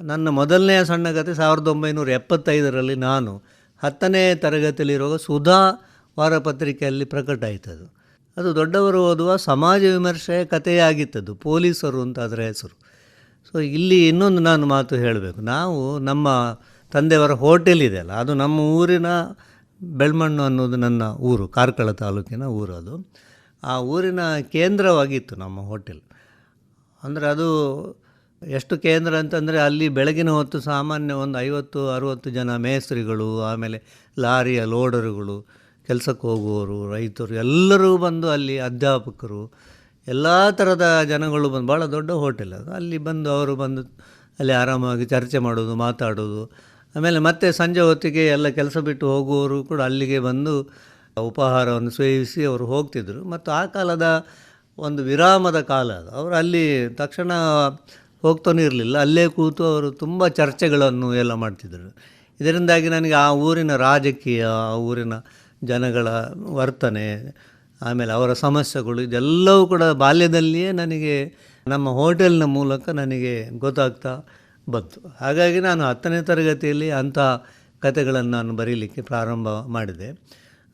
ನನ್ನ ಮೊದಲನೆಯ ಸಣ್ಣ ಕಥೆ ಸಾವಿರದ ಒಂಬೈನೂರ ಎಪ್ಪತ್ತೈದರಲ್ಲಿ ನಾನು ಹತ್ತನೇ ತರಗತಿಯಲ್ಲಿರುವಾಗ ಸುಧಾ ವಾರಪತ್ರಿಕೆಯಲ್ಲಿ ಪ್ರಕಟ ಆಯಿತದು. ಅದು ದೊಡ್ಡವರು ಓದುವ ಸಮಾಜ ವಿಮರ್ಶೆಯ ಕಥೆಯಾಗಿತ್ತದು, ಪೊಲೀಸರು ಅಂತ ಅದರ ಹೆಸರು. ಸೊ ಇಲ್ಲಿ ಇನ್ನೊಂದು ನಾನು ಮಾತು ಹೇಳಬೇಕು. ನಾವು ನಮ್ಮ ತಂದೆಯವರ ಹೋಟೆಲ್ ಇದೆಯಲ್ಲ ಅದು ನಮ್ಮ ಊರಿನ ಬೆಳ್ಮಣ್ಣು ಅನ್ನೋದು ನನ್ನ ಊರು, ಕಾರ್ಕಳ ತಾಲೂಕಿನ ಊರು ಅದು. ಆ ಊರಿನ ಕೇಂದ್ರವಾಗಿತ್ತು ನಮ್ಮ ಹೋಟೆಲ್. ಅಂದರೆ ಅದು ಎಷ್ಟು ಕೇಂದ್ರ ಅಂತಂದರೆ ಅಲ್ಲಿ ಬೆಳಗಿನ ಹೊತ್ತು ಸಾಮಾನ್ಯ ಒಂದು ಐವತ್ತು, ಅರುವತ್ತು ಜನ ಮೇಸ್ತ್ರಿಗಳು, ಆಮೇಲೆ ಲಾರಿಯ ಲೋಡರುಗಳು ಕೆಲಸಕ್ಕೆ ಹೋಗುವವರು, ರೈತರು, ಎಲ್ಲರೂ ಬಂದು ಅಲ್ಲಿ ಅಧ್ಯಾಪಕರು, ಎಲ್ಲ ಥರದ ಜನಗಳು ಬಂದು ಭಾಳ ದೊಡ್ಡ ಹೋಟೆಲ್ ಅದು. ಅಲ್ಲಿ ಬಂದು ಅವರು ಬಂದು ಅಲ್ಲಿ ಆರಾಮಾಗಿ ಚರ್ಚೆ ಮಾಡೋದು ಮಾತಾಡೋದು ಆಮೇಲೆ ಮತ್ತೆ ಸಂಜೆ ಹೊತ್ತಿಗೆ ಎಲ್ಲ ಕೆಲಸ ಬಿಟ್ಟು ಹೋಗುವವರು ಕೂಡ ಅಲ್ಲಿಗೆ ಬಂದು ಉಪಹಾರವನ್ನು ಸೇವಿಸಿ ಅವರು ಹೋಗ್ತಿದ್ದರು ಮತ್ತು ಆ ಕಾಲದ ಒಂದು ವಿರಾಮದ ಕಾಲ ಅದು. ಅವರು ಅಲ್ಲಿ ತಕ್ಷಣ ಹೋಗ್ತಾನೂ ಇರಲಿಲ್ಲ. ಅಲ್ಲೇ ಕೂತು ಅವರು ತುಂಬ ಚರ್ಚೆಗಳನ್ನು ಎಲ್ಲ ಮಾಡ್ತಿದ್ದರು. ಇದರಿಂದಾಗಿ ನನಗೆ ಆ ಊರಿನ ರಾಜಕೀಯ, ಆ ಊರಿನ ಜನಗಳ ವರ್ತನೆ, ಆಮೇಲೆ ಅವರ ಸಮಸ್ಯೆಗಳು, ಇದೆಲ್ಲವೂ ಕೂಡ ಬಾಲ್ಯದಲ್ಲಿಯೇ ನನಗೆ ನಮ್ಮ ಹೋಟೆಲ್ನ ಮೂಲಕ ನನಗೆ ಗೊತ್ತಾಗ್ತಾ ಬಂತು. ಹಾಗಾಗಿ ನಾನು ಹತ್ತನೇ ತರಗತಿಯಲ್ಲಿ ಅಂಥ ಕಥೆಗಳನ್ನು ನಾನು ಬರೀಲಿಕ್ಕೆ ಪ್ರಾರಂಭ ಮಾಡಿದೆ.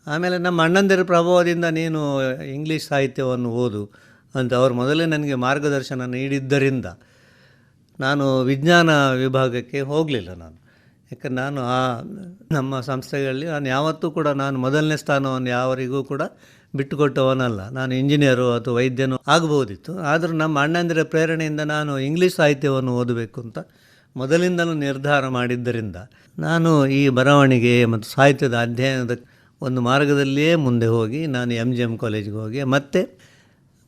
ಆಮೇಲೆ ನಮ್ಮ ಅಣ್ಣಂದಿರ ಪ್ರಭಾವದಿಂದ ನೀನು ಇಂಗ್ಲೀಷ್ ಸಾಹಿತ್ಯವನ್ನು ಓದು ಅಂತ ಅವರು ಮೊದಲೇ ನನಗೆ ಮಾರ್ಗದರ್ಶನ ನೀಡಿದ್ದರಿಂದ ನಾನು ವಿಜ್ಞಾನ ವಿಭಾಗಕ್ಕೆ ಹೋಗಲಿಲ್ಲ ನಾನು. ಯಾಕಂದ್ರೆ ನಾನು ಆ ನಮ್ಮ ಸಂಸ್ಥೆಗಳಲ್ಲಿ ನಾನು ಯಾವತ್ತೂ ಕೂಡ ನಾನು ಮೊದಲನೇ ಸ್ಥಾನವನ್ನು ಯಾವರಿಗೂ ಕೂಡ ಬಿಟ್ಟುಕೊಟ್ಟವನಲ್ಲ. ನಾನು ಇಂಜಿನಿಯರು ಅಥವಾ ವೈದ್ಯನೂ ಆಗಬಹುದಿತ್ತು. ಆದರೂ ನಮ್ಮ ಅಣ್ಣಂದಿರ ಪ್ರೇರಣೆಯಿಂದ ನಾನು ಇಂಗ್ಲೀಷ್ ಸಾಹಿತ್ಯವನ್ನು ಓದಬೇಕು ಅಂತ ಮೊದಲಿಂದಲೂ ನಿರ್ಧಾರ ಮಾಡಿದ್ದರಿಂದ ನಾನು ಈ ಬರವಣಿಗೆ ಮತ್ತು ಸಾಹಿತ್ಯದ ಅಧ್ಯಯನದ ಒಂದು ಮಾರ್ಗದಲ್ಲಿಯೇ ಮುಂದೆ ಹೋಗಿ ನಾನು ಎಂ ಜಿ ಎಂ ಕಾಲೇಜಿಗೆ ಹೋಗಿ ಮತ್ತೆ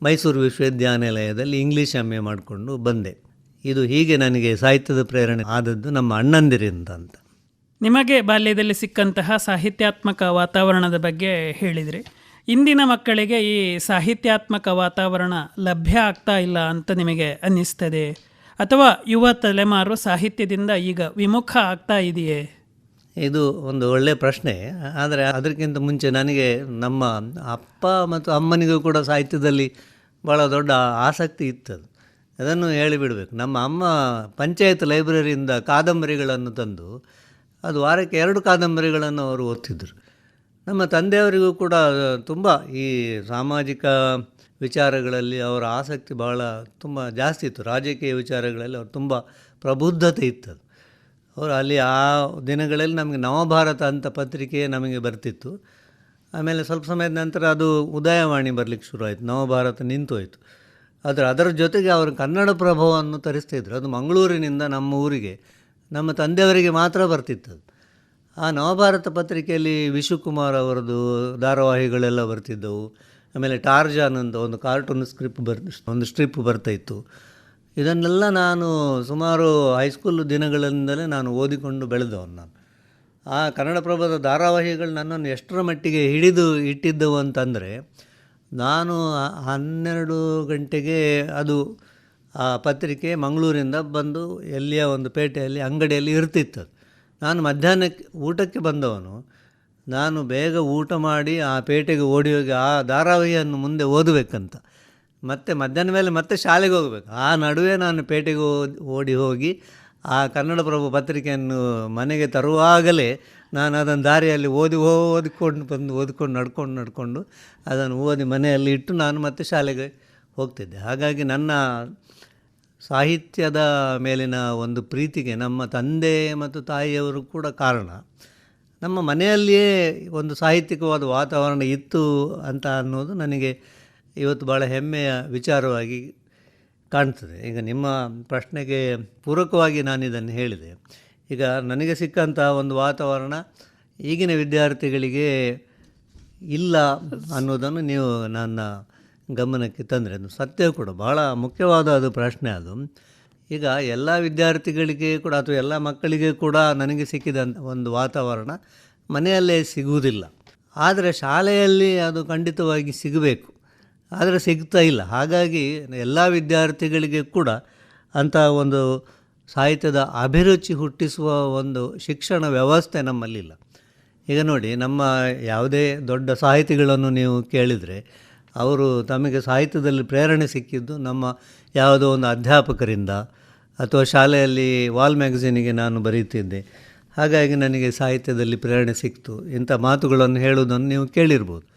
ಮೈಸೂರು ವಿಶ್ವವಿದ್ಯಾನಿಲಯದಲ್ಲಿ ಇಂಗ್ಲೀಷ್ ಎಂ ಎ ಮಾಡಿಕೊಂಡು ಬಂದೆ. ಇದು ಹೀಗೆ ನನಗೆ ಸಾಹಿತ್ಯದ ಪ್ರೇರಣೆ ಆದದ್ದು ನಮ್ಮ ಅಣ್ಣಂದಿರಿಂದ ಅಂತ ನಿಮಗೆ ಬಾಲ್ಯದಲ್ಲಿ ಸಿಕ್ಕಂತಹ ಸಾಹಿತ್ಯಾತ್ಮಕ ವಾತಾವರಣದ ಬಗ್ಗೆ ಹೇಳಿದರೆ. ಇಂದಿನ ಮಕ್ಕಳಿಗೆ ಈ ಸಾಹಿತ್ಯಾತ್ಮಕ ವಾತಾವರಣ ಲಭ್ಯ ಆಗ್ತಾ ಇಲ್ಲ ಅಂತ ನಿಮಗೆ ಅನ್ನಿಸ್ತದೆ? ಅಥವಾ ಯುವ ತಲೆಮಾರು ಸಾಹಿತ್ಯದಿಂದ ಈಗ ವಿಮುಖ ಆಗ್ತಾ ಇದೆಯೇ? ಇದು ಒಂದು ಒಳ್ಳೆಯ ಪ್ರಶ್ನೆ. ಆದರೆ ಅದಕ್ಕಿಂತ ಮುಂಚೆ ನನಗೆ ನಮ್ಮ ಅಪ್ಪ ಮತ್ತು ಅಮ್ಮನಿಗೂ ಕೂಡ ಸಾಹಿತ್ಯದಲ್ಲಿ ಭಾಳ ದೊಡ್ಡ ಆಸಕ್ತಿ ಇತ್ತದು. ಅದನ್ನು ಹೇಳಿಬಿಡಬೇಕು. ನಮ್ಮ ಅಮ್ಮ ಪಂಚಾಯತ್ ಲೈಬ್ರರಿಯಿಂದ ಕಾದಂಬರಿಗಳನ್ನು ತಂದು ಅದು ವಾರಕ್ಕೆ ಎರಡು ಕಾದಂಬರಿಗಳನ್ನು ಅವರು ಓದ್ತಿದ್ದರು ನಮ್ಮ ತಂದೆಯವರಿಗೂ ಕೂಡ ತುಂಬ ಈ ಸಾಮಾಜಿಕ ವಿಚಾರಗಳಲ್ಲಿ ಅವರ ಆಸಕ್ತಿ ಭಾಳ ತುಂಬ ಜಾಸ್ತಿ ಇತ್ತು. ರಾಜಕೀಯ ವಿಚಾರಗಳಲ್ಲಿ ಅವ್ರು ತುಂಬ ಪ್ರಬುದ್ಧತೆ ಇತ್ತು ಅವರು ಅಲ್ಲಿ ಆ ದಿನಗಳಲ್ಲಿ ನಮಗೆ ನವಭಾರತ ಅಂತ ಪತ್ರಿಕೆ ನಮಗೆ ಬರ್ತಿತ್ತು. ಆಮೇಲೆ ಸ್ವಲ್ಪ ಸಮಯದ ನಂತರ ಅದು ಉದಯವಾಣಿ ಬರಲಿಕ್ಕೆ ಶುರುವಾಯಿತು. ನವಭಾರತ ನಿಂತು ಹೋಯಿತು ಆದರೆ ಅದರ ಜೊತೆಗೆ ಅವರು ಕನ್ನಡ ಪ್ರಭಾವವನ್ನು ತರಿಸ್ತಿದ್ರು. ಅದು ಮಂಗಳೂರಿನಿಂದ ನಮ್ಮ ಊರಿಗೆ, ನಮ್ಮ ತಂದೆಯವರಿಗೆ ಮಾತ್ರ ಬರ್ತಿತ್ತು ಆ ನವಭಾರತ ಪತ್ರಿಕೆಯಲ್ಲಿ ವಿಶುಕುಮಾರ್ ಅವರದು ಧಾರಾವಾಹಿಗಳೆಲ್ಲ ಬರ್ತಿದ್ದವು. ಆಮೇಲೆ ಟಾರ್ಜಾನ್ ಅಂತ ಒಂದು ಕಾರ್ಟೂನ್ ಸ್ಕ್ರಿಪ್ ಬರ್, ಒಂದು ಸ್ಟ್ರಿಪ್ ಬರ್ತಾಯಿತ್ತು ಇದನ್ನೆಲ್ಲ ನಾನು ಸುಮಾರು ಹೈಸ್ಕೂಲ್ ದಿನಗಳಿಂದಲೇ ನಾನು ಓದಿಕೊಂಡು ಬೆಳೆದವನು ನಾನು. ಆ ಕನ್ನಡಪ್ರಭದ ಧಾರಾವಾಹಿಗಳು ನನ್ನನ್ನು ಎಷ್ಟರ ಮಟ್ಟಿಗೆ ಹಿಡಿದು ಇಟ್ಟಿದ್ದವು ಅಂತಂದರೆ ನಾನು ಹನ್ನೆರಡು ಗಂಟೆಗೆ ಅದು, ಆ ಪತ್ರಿಕೆ ಮಂಗಳೂರಿಂದ ಬಂದು ಎಲ್ಲಿಯ ಒಂದು ಪೇಟೆಯಲ್ಲಿ, ಅಂಗಡಿಯಲ್ಲಿ ಇರ್ತಿತ್ತು. ನಾನು ಮಧ್ಯಾಹ್ನಕ್ಕೆ, ಊಟಕ್ಕೆ ಬಂದವನು. ನಾನು ಬೇಗ ಊಟ ಮಾಡಿ ಆ ಪೇಟೆಗೆ ಓಡಿ ಹೋಗಿ ಆ ಧಾರಾವಾಹಿಯನ್ನು ಮುಂದೆ ಓದಬೇಕಂತ. ಮತ್ತೆ ಮಧ್ಯಾಹ್ನ ಮೇಲೆ ಮತ್ತೆ ಶಾಲೆಗೆ ಹೋಗಬೇಕು. ಆ ನಡುವೆ ನಾನು ಪೇಟೆಗೆ ಓಡಿ ಹೋಗಿ ಆ ಕನ್ನಡಪ್ರಭು ಪತ್ರಿಕೆಯನ್ನು ಮನೆಗೆ ತರುವಾಗಲೇ ನಾನು ಅದನ್ನು ದಾರಿಯಲ್ಲಿ ಓದಿ ಓದಿಕೊಂಡು ಬಂದು ಓದಿಕೊಂಡು ನಡ್ಕೊಂಡು ನಡ್ಕೊಂಡು ಅದನ್ನು ಓದಿ ಮನೆಯಲ್ಲಿ ಇಟ್ಟು ನಾನು ಮತ್ತೆ ಶಾಲೆಗೆ ಹೋಗ್ತಿದ್ದೆ. ಹಾಗಾಗಿ ನನ್ನ ಸಾಹಿತ್ಯದ ಮೇಲಿನ ಒಂದು ಪ್ರೀತಿಗೆ ನಮ್ಮ ತಂದೆ ಮತ್ತು ತಾಯಿಯವರು ಕೂಡ ಕಾರಣ. ನಮ್ಮ ಮನೆಯಲ್ಲಿಯೇ ಒಂದು ಸಾಹಿತ್ಯಿಕವಾದ ವಾತಾವರಣ ಇತ್ತು ಅಂತ ಅನ್ನೋದು ನನಗೆ ಇವತ್ತು ಭಾಳ ಹೆಮ್ಮೆಯ ವಿಚಾರವಾಗಿ ಕಾಣ್ತದೆ. ಈಗ ನಿಮ್ಮ ಪ್ರಶ್ನೆಗೆ ಪೂರಕವಾಗಿ ನಾನು ಇದನ್ನು ಹೇಳಿದೆ. ಈಗ ನನಗೆ ಸಿಕ್ಕಂಥ ಒಂದು ವಾತಾವರಣ ಈಗಿನ ವಿದ್ಯಾರ್ಥಿಗಳಿಗೆ ಇಲ್ಲ ಅನ್ನೋದನ್ನು ನೀವು ನನ್ನ ಗಮನಕ್ಕೆ ತಂದರೆ ಅದು ಸತ್ಯ ಕೂಡ. ಭಾಳ ಮುಖ್ಯವಾದ ಅದು ಪ್ರಶ್ನೆ ಅದು. ಈಗ ಎಲ್ಲ ವಿದ್ಯಾರ್ಥಿಗಳಿಗೆ ಕೂಡ ಅಥವಾ ಎಲ್ಲ ಮಕ್ಕಳಿಗೆ ಕೂಡ ನನಗೆ ಸಿಕ್ಕಿದ ಒಂದು ವಾತಾವರಣ ಮನೆಯಲ್ಲೇ ಸಿಗುವುದಿಲ್ಲ. ಆದರೆ ಶಾಲೆಯಲ್ಲಿ ಅದು ಖಂಡಿತವಾಗಿ ಸಿಗಬೇಕು. ಆದರೆ ಸಿಗ್ತಾ ಇಲ್ಲ. ಹಾಗಾಗಿ ಎಲ್ಲ ವಿದ್ಯಾರ್ಥಿಗಳಿಗೆ ಕೂಡ ಅಂತಹ ಒಂದು ಸಾಹಿತ್ಯದ ಅಭಿರುಚಿ ಹುಟ್ಟಿಸುವ ಒಂದು ಶಿಕ್ಷಣ ವ್ಯವಸ್ಥೆ ನಮ್ಮಲ್ಲಿಲ್ಲ. ಈಗ ನೋಡಿ, ನಮ್ಮ ಯಾವುದೇ ದೊಡ್ಡ ಸಾಹಿತಿಗಳನ್ನು ನೀವು ಕೇಳಿದರೆ, ಅವರು ತಮಗೆ ಸಾಹಿತ್ಯದಲ್ಲಿ ಪ್ರೇರಣೆ ಸಿಕ್ಕಿದ್ದು ನಮ್ಮ ಯಾವುದೋ ಒಂದು ಅಧ್ಯಾಪಕರಿಂದ ಅಥವಾ ಶಾಲೆಯಲ್ಲಿ ವಾಲ್ ಮ್ಯಾಗಝೀನಿಗೆ ನಾನು ಬರೀತಿದ್ದೆ. ಹಾಗಾಗಿ ನನಗೆ ಸಾಹಿತ್ಯದಲ್ಲಿ ಪ್ರೇರಣೆ ಸಿಕ್ತು. ಇಂಥ ಮಾತುಗಳನ್ನು ಹೇಳುವುದನ್ನು ನೀವು ಕೇಳಿರ್ಬೋದು.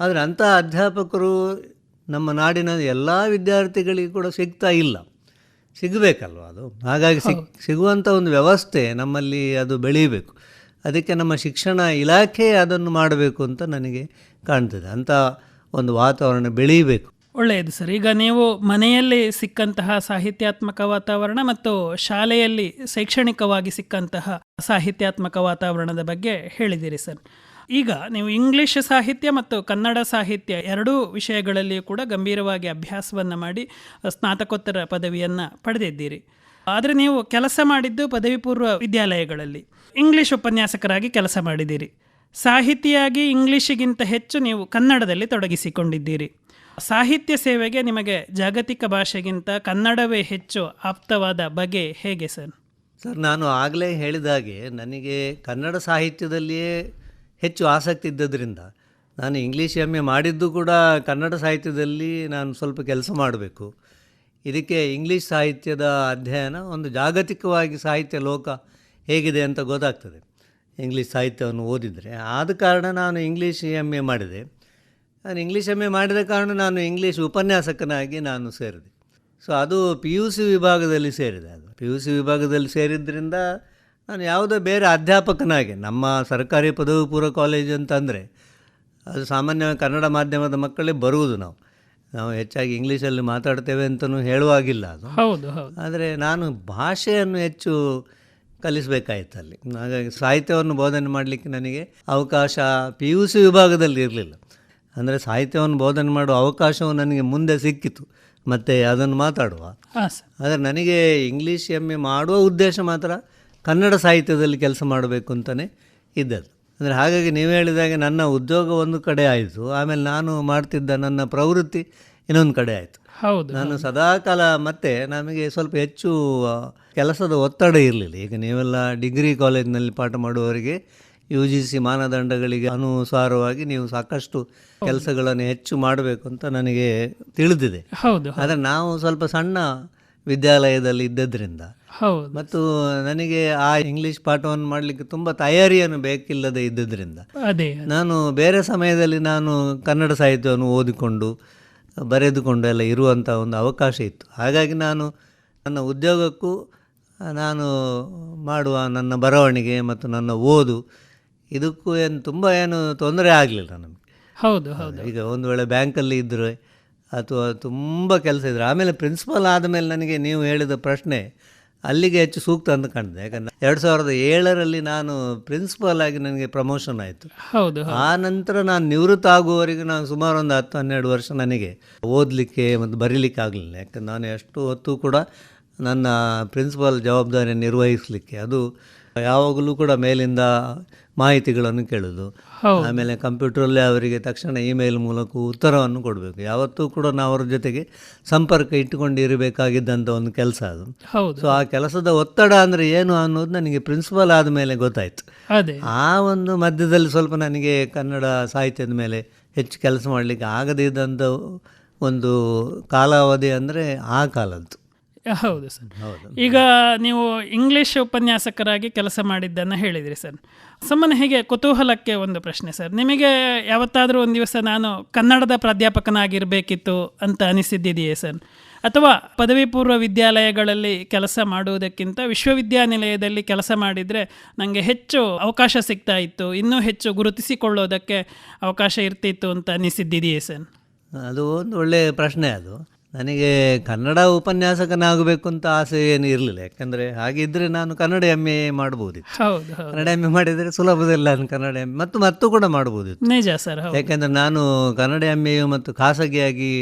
ಆದರೆ ಅಂಥ ಅಧ್ಯಾಪಕರು ನಮ್ಮ ನಾಡಿನ ಎಲ್ಲ ವಿದ್ಯಾರ್ಥಿಗಳಿಗೆ ಕೂಡ ಸಿಗ್ತಾ ಇಲ್ಲ. ಸಿಗಬೇಕಲ್ವ ಅದು? ಹಾಗಾಗಿ ಸಿಗ್ ಸಿಗುವಂಥ ಒಂದು ವ್ಯವಸ್ಥೆ ನಮ್ಮಲ್ಲಿ ಅದು ಬೆಳೀಬೇಕು ಅದಕ್ಕೆ ನಮ್ಮ ಶಿಕ್ಷಣ ಇಲಾಖೆ ಅದನ್ನು ಮಾಡಬೇಕು ಅಂತ ನನಗೆ ಕಾಣ್ತದೆ. ಅಂಥ ಒಂದು ವಾತಾವರಣ ಬೆಳೀಬೇಕು ಒಳ್ಳೆಯದು ಸರ್. ಈಗ ನೀವು ಮನೆಯಲ್ಲಿ ಸಿಕ್ಕಂತಹ ಸಾಹಿತ್ಯಾತ್ಮಕ ವಾತಾವರಣ ಮತ್ತು ಶಾಲೆಯಲ್ಲಿ ಶೈಕ್ಷಣಿಕವಾಗಿ ಸಿಕ್ಕಂತಹ ಸಾಹಿತ್ಯಾತ್ಮಕ ವಾತಾವರಣದ ಬಗ್ಗೆ ಹೇಳಿದ್ದೀರಿ ಸರ್. ಈಗ ನೀವು ಇಂಗ್ಲಿಷ್ ಸಾಹಿತ್ಯ ಮತ್ತು ಕನ್ನಡ ಸಾಹಿತ್ಯ ಎರಡೂ ವಿಷಯಗಳಲ್ಲಿ ಕೂಡ ಗಂಭೀರವಾಗಿ ಅಭ್ಯಾಸವನ್ನು ಮಾಡಿ ಸ್ನಾತಕೋತ್ತರ ಪದವಿಯನ್ನು ಪಡೆದಿದ್ದೀರಿ. ಆದರೆ ನೀವು ಕೆಲಸ ಮಾಡಿದ್ದು ಪದವಿ ಪೂರ್ವ ವಿದ್ಯಾಲಯಗಳಲ್ಲಿ. ಇಂಗ್ಲಿಷ್ ಉಪನ್ಯಾಸಕರಾಗಿ ಕೆಲಸ ಮಾಡಿದ್ದೀರಿ. ಸಾಹಿತಿಯಾಗಿ ಇಂಗ್ಲಿಷಿಗಿಂತ ಹೆಚ್ಚು ನೀವು ಕನ್ನಡದಲ್ಲಿ ತೊಡಗಿಸಿಕೊಂಡಿದ್ದೀರಿ. ಸಾಹಿತ್ಯ ಸೇವೆಗೆ ನಿಮಗೆ ಜಾಗತಿಕ ಭಾಷೆಗಿಂತ ಕನ್ನಡವೇ ಹೆಚ್ಚು ಆಪ್ತವಾದ ಬಗೆ ಹೇಗೆ ಸರ್? ಸರ್, ನಾನು ಆಗಲೇ ಹೇಳಿದಾಗೆ ನನಗೆ ಕನ್ನಡ ಸಾಹಿತ್ಯದಲ್ಲಿಯೇ ಹೆಚ್ಚು ಆಸಕ್ತಿ ಇದ್ದದರಿಂದ ನಾನು ಇಂಗ್ಲೀಷ್ ಎಂ ಎ ಮಾಡಿದ್ದು ಕೂಡ ಕನ್ನಡ ಸಾಹಿತ್ಯದಲ್ಲಿ ನಾನು ಸ್ವಲ್ಪ ಕೆಲಸ ಮಾಡಬೇಕು. ಇದಕ್ಕೆ ಇಂಗ್ಲೀಷ್ ಸಾಹಿತ್ಯದ ಅಧ್ಯಯನ ಒಂದು ಜಾಗತಿಕವಾಗಿ ಸಾಹಿತ್ಯ ಲೋಕ ಹೇಗಿದೆ ಅಂತ ಗೊತ್ತಾಗ್ತದೆ. ಇಂಗ್ಲೀಷ್ ಸಾಹಿತ್ಯವನ್ನು ಓದಿದರೆ. ಆದ ಕಾರಣ ನಾನು ಇಂಗ್ಲೀಷ್ ಎಂ ಎ ಮಾಡಿದೆ. ನಾನು ಇಂಗ್ಲೀಷ್ ಎಂ ಎ ಮಾಡಿದ ಕಾರಣ ನಾನು ಇಂಗ್ಲೀಷ್ ಉಪನ್ಯಾಸಕನಾಗಿ ನಾನು ಸೇರಿದೆ. ಸೊ ಅದು ಪಿ ಯು ಸಿ ವಿಭಾಗದಲ್ಲಿ ಸೇರಿದೆ ಅದು. ಪಿ ಯು ಸಿ ವಿಭಾಗದಲ್ಲಿ ಸೇರಿದ್ರಿಂದ ನಾನು ಯಾವುದೋ ಬೇರೆ ಅಧ್ಯಾಪಕನಾಗಿ ನಮ್ಮ ಸರ್ಕಾರಿ ಪದವಿ ಪೂರ್ವ ಕಾಲೇಜು ಅಂತಂದರೆ ಅದು ಸಾಮಾನ್ಯವಾಗಿ ಕನ್ನಡ ಮಾಧ್ಯಮದ ಮಕ್ಕಳೇ ಬರುವುದು ನಾವು. ನಾವು ಹೆಚ್ಚಾಗಿ ಇಂಗ್ಲೀಷಲ್ಲಿ ಮಾತಾಡ್ತೇವೆ ಅಂತಲೂ ಹೇಳುವಾಗಿಲ್ಲ ಅದು. ಹೌದು ಆದರೆ ನಾನು ಭಾಷೆಯನ್ನು ಹೆಚ್ಚು ಕಲಿಸಬೇಕಾಯಿತು ಅಲ್ಲಿ. ಹಾಗಾಗಿ ಸಾಹಿತ್ಯವನ್ನು ಬೋಧನೆ ಮಾಡಲಿಕ್ಕೆ ನನಗೆ ಅವಕಾಶ ಪಿ ಯು ಸಿ ವಿಭಾಗದಲ್ಲಿ ಇರಲಿಲ್ಲ. ಅಂದರೆ ಸಾಹಿತ್ಯವನ್ನು ಬೋಧನೆ ಮಾಡುವ ಅವಕಾಶವು ನನಗೆ ಮುಂದೆ ಸಿಕ್ಕಿತು. ಮತ್ತು ಅದನ್ನು ಮಾತಾಡುವ. ಆದರೆ ನನಗೆ ಇಂಗ್ಲೀಷ್ ಎಂ ಎ ಮಾಡುವ ಉದ್ದೇಶ ಮಾತ್ರ ಕನ್ನಡ ಸಾಹಿತ್ಯದಲ್ಲಿ ಕೆಲಸ ಮಾಡಬೇಕು ಅಂತಲೇ ಇದ್ದದ್ದು. ಅಂದರೆ ಹಾಗಾಗಿ ನೀವು ಹೇಳಿದಾಗೆ ನನ್ನ ಉದ್ಯೋಗ ಒಂದು ಕಡೆ ಆಯಿತು ಆಮೇಲೆ ನಾನು ಮಾಡ್ತಿದ್ದ ನನ್ನ ಪ್ರವೃತ್ತಿ ಇನ್ನೊಂದು ಕಡೆ ಆಯಿತು. ಹೌದು ನಾನು ಸದಾಕಾಲ ಮತ್ತೆ ನಮಗೆ ಸ್ವಲ್ಪ ಹೆಚ್ಚು ಕೆಲಸದ ಒತ್ತಡ ಇರಲಿಲ್ಲ. ಈಗ ನೀವೆಲ್ಲ ಡಿಗ್ರಿ ಕಾಲೇಜಿನಲ್ಲಿ ಪಾಠ ಮಾಡುವವರಿಗೆ ಯು ಜಿ ಸಿ ಮಾನದಂಡಗಳಿಗೆ ಅನುಸಾರವಾಗಿ ನೀವು ಸಾಕಷ್ಟು ಕೆಲಸಗಳನ್ನು ಹೆಚ್ಚು ಮಾಡಬೇಕು ಅಂತ ನನಗೆ ತಿಳಿದಿದೆ. ಹೌದು. ಆದರೆ ನಾವು ಸ್ವಲ್ಪ ಸಣ್ಣ ವಿದ್ಯಾಲಯದಲ್ಲಿ ಇದ್ದದ್ರಿಂದ ಹೌದು. ಮತ್ತು ನನಗೆ ಆ ಇಂಗ್ಲಿಷ್ ಪಾಠವನ್ನು ಮಾಡಲಿಕ್ಕೆ ತುಂಬಾ ತಯಾರಿಯನ್ನು ಬೇಕಿಲ್ಲದೆ ಇದ್ದುದರಿಂದ ಅದೇ ನಾನು ಬೇರೆ ಸಮಯದಲ್ಲಿ ನಾನು ಕನ್ನಡ ಸಾಹಿತ್ಯವನ್ನು ಓದಿಕೊಂಡು ಬರೆದುಕೊಂಡು ಎಲ್ಲ ಇರುವಂಥ ಒಂದು ಅವಕಾಶ ಇತ್ತು. ಹಾಗಾಗಿ ನಾನು ನನ್ನ ಉದ್ಯೋಗಕ್ಕೂ ನಾನು ಮಾಡುವ ನನ್ನ ಬರವಣಿಗೆ ಮತ್ತು ನನ್ನ ಓದು ಇದಕ್ಕೂ ಏನು ತುಂಬ ಏನು ತೊಂದರೆ ಆಗಲಿಲ್ಲ ನಮಗೆ. ಹೌದು ಹೌದು. ಈಗ ಒಂದು ವೇಳೆ ಬ್ಯಾಂಕಲ್ಲಿ ಇದ್ದರೆ ಅಥವಾ ತುಂಬ ಕೆಲಸ ಇದ್ದರೆ ಆಮೇಲೆ ಪ್ರಿನ್ಸಿಪಲ್ ಆದಮೇಲೆ ನನಗೆ ನೀವು ಹೇಳಿದ ಪ್ರಶ್ನೆ ಅಲ್ಲಿಗೆ ಹೆಚ್ಚು ಸೂಕ್ತ ಅಂತ ಕಾಣ್ತದೆ. ಯಾಕಂದ್ರೆ ಎರಡು ಸಾವಿರದ ಏಳರಲ್ಲಿ ನಾನು ಪ್ರಿನ್ಸಿಪಾಲ್ ಆಗಿ ನನಗೆ ಪ್ರಮೋಷನ್ ಆಯಿತು. ಹೌದು ಆ ನಂತರ ನಾನು ನಿವೃತ್ತ ಆಗುವವರೆಗೆ ನಾನು ಸುಮಾರು ಒಂದು ಹತ್ತು ಹನ್ನೆರಡು ವರ್ಷ ನನಗೆ ಓದಲಿಕ್ಕೆ ಮತ್ತು ಬರೀಲಿಕ್ಕೆ ಆಗಲಿಲ್ಲ. ಯಾಕಂದ್ರೆ ನಾನು ಎಷ್ಟು ಹೊತ್ತು ಕೂಡ ನನ್ನ ಪ್ರಿನ್ಸಿಪಾಲ್ ಜವಾಬ್ದಾರಿ ನಿರ್ವಹಿಸಲಿಕ್ಕೆ ಅದು ಯಾವಾಗಲೂ ಕೂಡ ಮೇಲಿಂದ ಮಾಹಿತಿಗಳನ್ನು ಕೇಳೋದು. ಆಮೇಲೆ ಕಂಪ್ಯೂಟರಲ್ಲಿ ಅವರಿಗೆ ತಕ್ಷಣ ಇಮೇಲ್ ಮೂಲಕ ಉತ್ತರವನ್ನು ಕೊಡಬೇಕು. ಯಾವತ್ತೂ ಕೂಡ ನಾವು ಅವ್ರ ಜೊತೆಗೆ ಸಂಪರ್ಕ ಇಟ್ಟುಕೊಂಡು ಇರಬೇಕಾಗಿದ್ದಂಥ ಒಂದು ಕೆಲಸ ಅದು. ಸೊ ಆ ಕೆಲಸದ ಒತ್ತಡ ಅಂದರೆ ಏನು ಅನ್ನೋದು ನನಗೆ ಪ್ರಿನ್ಸಿಪಾಲ್ ಆದಮೇಲೆ ಗೊತ್ತಾಯಿತು. ಅದೇ. ಆ ಒಂದು ಮಧ್ಯದಲ್ಲಿ ಸ್ವಲ್ಪ ನನಗೆ ಕನ್ನಡ ಸಾಹಿತ್ಯದ ಮೇಲೆ ಹೆಚ್ಚು ಕೆಲಸ ಮಾಡಲಿಕ್ಕೆ ಆಗದೇ ಇದ್ದಂಥ ಒಂದು ಕಾಲಾವಧಿ ಅಂದರೆ ಆ ಕಾಲದ್ದು. ಹೌದು ಸರ್. ಹೌದು. ಈಗ ನೀವು ಇಂಗ್ಲಿಷ್ ಉಪನ್ಯಾಸಕರಾಗಿ ಕೆಲಸ ಮಾಡಿದ್ದನ್ನು ಹೇಳಿದ್ರಿ ಸರ್. ಸುಮ್ಮನೆ ಹೇಗೆ ಕುತೂಹಲಕ್ಕೆ ಒಂದು ಪ್ರಶ್ನೆ ಸರ್. ನಿಮಗೆ ಯಾವತ್ತಾದರೂ ಒಂದು ದಿವಸ ನಾನು ಕನ್ನಡದ ಪ್ರಾಧ್ಯಾಪಕನಾಗಿರಬೇಕಿತ್ತು ಅಂತ ಅನಿಸಿದ್ದಿದೆಯೇ ಸರ್? ಅಥವಾ ಪದವಿ ಪೂರ್ವ ವಿದ್ಯಾಲಯಗಳಲ್ಲಿ ಕೆಲಸ ಮಾಡುವುದಕ್ಕಿಂತ ವಿಶ್ವವಿದ್ಯಾನಿಲಯದಲ್ಲಿ ಕೆಲಸ ಮಾಡಿದರೆ ನನಗೆ ಹೆಚ್ಚು ಅವಕಾಶ ಸಿಗ್ತಾ ಇತ್ತು, ಇನ್ನೂ ಹೆಚ್ಚು ಗುರುತಿಸಿಕೊಳ್ಳೋದಕ್ಕೆ ಅವಕಾಶ ಇರ್ತಿತ್ತು ಅಂತ ಅನಿಸಿದ್ದಿದೆಯೇ ಸರ್? ಅದು ಒಂದು ಒಳ್ಳೆಯ ಪ್ರಶ್ನೆ ಅದು. ನನಗೆ ಕನ್ನಡ ಉಪನ್ಯಾಸಕನಾಗಬೇಕು ಅಂತ ಆಸೆ ಏನು ಇರಲಿಲ್ಲ. ಯಾಕಂದರೆ ಹಾಗಿದ್ದರೆ ನಾನು ಕನ್ನಡ ಎಂ ಎ ಮಾಡ್ಬೋದಿತ್ತು. ಕನ್ನಡ ಎಂ ಎ ಮಾಡಿದರೆ ಸುಲಭದಲ್ಲ ನಾನು ಕನ್ನಡ ಎಂ ಮತ್ತು ಮತ್ತು ಕೂಡ ಮಾಡ್ಬೋದಿತ್ತು. ನಿಜ ಸರ್ ಯಾಕೆಂದರೆ ನಾನು ಕನ್ನಡ ಎಂ ಎಯು ಮತ್ತು ಖಾಸಗಿಯಾಗಿ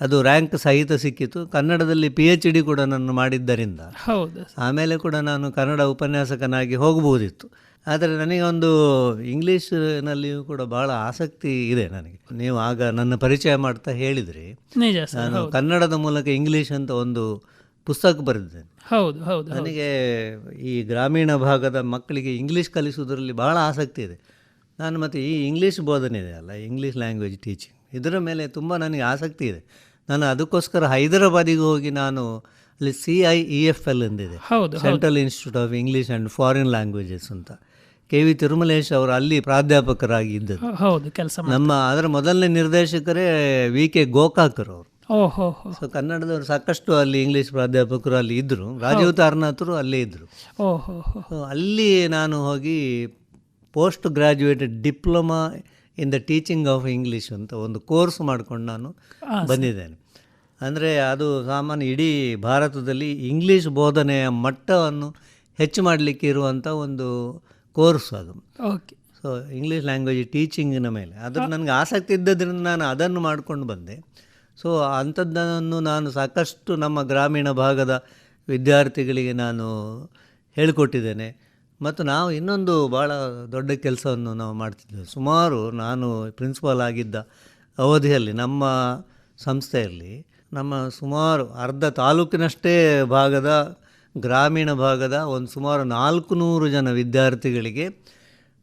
ಅದು ರ್ಯಾಂಕ್ ಸಹಿತ ಸಿಕ್ಕಿತು ಕನ್ನಡದಲ್ಲಿ ಪಿ ಎಚ್ ಡಿ ಕೂಡ ನಾನು ಮಾಡಿದ್ದರಿಂದ ಹೌದು. ಆಮೇಲೆ ಕೂಡ ನಾನು ಕನ್ನಡ ಉಪನ್ಯಾಸಕನಾಗಿ ಹೋಗ್ಬೋದಿತ್ತು. ಆದರೆ ನನಗೆ ಒಂದು ಇಂಗ್ಲೀಷ್ನಲ್ಲಿಯೂ ಕೂಡ ಬಹಳ ಆಸಕ್ತಿ ಇದೆ ನನಗೆ. ನೀವು ಆಗ ನನ್ನ ಪರಿಚಯ ಮಾಡ್ತಾ ಹೇಳಿದ್ರಿ ನಾನು ಕನ್ನಡದ ಮೂಲಕ ಇಂಗ್ಲೀಷ್ ಅಂತ ಒಂದು ಪುಸ್ತಕ ಬರೆದಿದ್ದೇನೆ. ಹೌದು ಹೌದು ಹೌದು. ನನಗೆ ಈ ಗ್ರಾಮೀಣ ಭಾಗದ ಮಕ್ಕಳಿಗೆ ಇಂಗ್ಲೀಷ್ ಕಲಿಸುವುದರಲ್ಲಿ ಬಹಳ ಆಸಕ್ತಿ ಇದೆ. ನಾನು ಮತ್ತು ಈ ಇಂಗ್ಲೀಷ್ ಬೋಧನೆ ಇದೆ ಅಲ್ಲ ಇಂಗ್ಲೀಷ್ ಲ್ಯಾಂಗ್ವೇಜ್ ಟೀಚಿಂಗ್. ಇದರ ಮೇಲೆ ತುಂಬ ನನಗೆ ಆಸಕ್ತಿ ಇದೆ. ನಾನು ಅದಕ್ಕೋಸ್ಕರ ಹೈದರಾಬಾದಿಗೆ ಹೋಗಿ ನಾನು ಅಲ್ಲಿ C I E F L ಎಂದಿದೆ. Central institute of English and foreign languages ಅಂತ. ಕೆ ವಿ ತಿರುಮಲೇಶ್ ಅವರು ಅಲ್ಲಿ ಪ್ರಾಧ್ಯಾಪಕರಾಗಿ ಇದ್ದದ್ದು ಹೌದು ಕೆಲಸ ನಮ್ಮ ಅದರ ಮೊದಲನೇ ನಿರ್ದೇಶಕರೇ ವಿ ಕೆ ಗೋಕಾಕರ್ ಅವರು. ಓಹೋ ಸೊ ಕನ್ನಡದವರು ಸಾಕಷ್ಟು ಅಲ್ಲಿ ಇಂಗ್ಲೀಷ್ ಪ್ರಾಧ್ಯಾಪಕರು ಅಲ್ಲಿ ಇದ್ದರು. ರಾಜೀವ್ ತಾರನಾಥರು ಅಲ್ಲೇ ಇದ್ದರು. ಓಹೋ ಅಲ್ಲಿ ನಾನು ಹೋಗಿ post graduated diploma in the teaching of English ಅಂತ ಒಂದು ಕೋರ್ಸ್ ಮಾಡ್ಕೊಂಡು ನಾನು ಬಂದಿದ್ದೇನೆ. ಅಂದರೆ ಅದು ಸಾಮಾನ್ಯ ಇಡೀ ಭಾರತದಲ್ಲಿ ಇಂಗ್ಲೀಷ್ ಬೋಧನೆಯ ಮಟ್ಟವನ್ನು ಹೆಚ್ಚು ಮಾಡಲಿಕ್ಕೆ ಇರುವಂಥ ಒಂದು ಕೋರ್ಸ್ ಅದು. ಓಕೆ. ಸೊ ಇಂಗ್ಲೀಷ್ ಲ್ಯಾಂಗ್ವೇಜ್ ಟೀಚಿಂಗಿನ ಮೇಲೆ. ಅದ್ರ ನನಗೆ ಆಸಕ್ತಿ ಇದ್ದದ್ರಿಂದ ನಾನು ಅದನ್ನು ಮಾಡಿಕೊಂಡು ಬಂದೆ. ಸೊ ಅಂಥದ್ದನ್ನು ನಾನು ಸಾಕಷ್ಟು ನಮ್ಮ ಗ್ರಾಮೀಣ ಭಾಗದ ವಿದ್ಯಾರ್ಥಿಗಳಿಗೆ ನಾನು ಹೇಳಿಕೊಟ್ಟಿದ್ದೇನೆ. ಮತ್ತು ನಾವು ಇನ್ನೊಂದು ಭಾಳ ದೊಡ್ಡ ಕೆಲಸವನ್ನು ನಾವು ಮಾಡ್ತಿದ್ದೆವು. ಸುಮಾರು ನಾನು ಪ್ರಿನ್ಸಿಪಾಲ್ ಆಗಿದ್ದ ಅವಧಿಯಲ್ಲಿ ನಮ್ಮ ಸಂಸ್ಥೆಯಲ್ಲಿ ನಮ್ಮ ಸುಮಾರು ಅರ್ಧ ತಾಲೂಕಿನಷ್ಟೇ ಭಾಗದ ಗ್ರಾಮೀಣ ಭಾಗದ ಒಂದು ಸುಮಾರು ನಾಲ್ಕು ನೂರು ಜನ ವಿದ್ಯಾರ್ಥಿಗಳಿಗೆ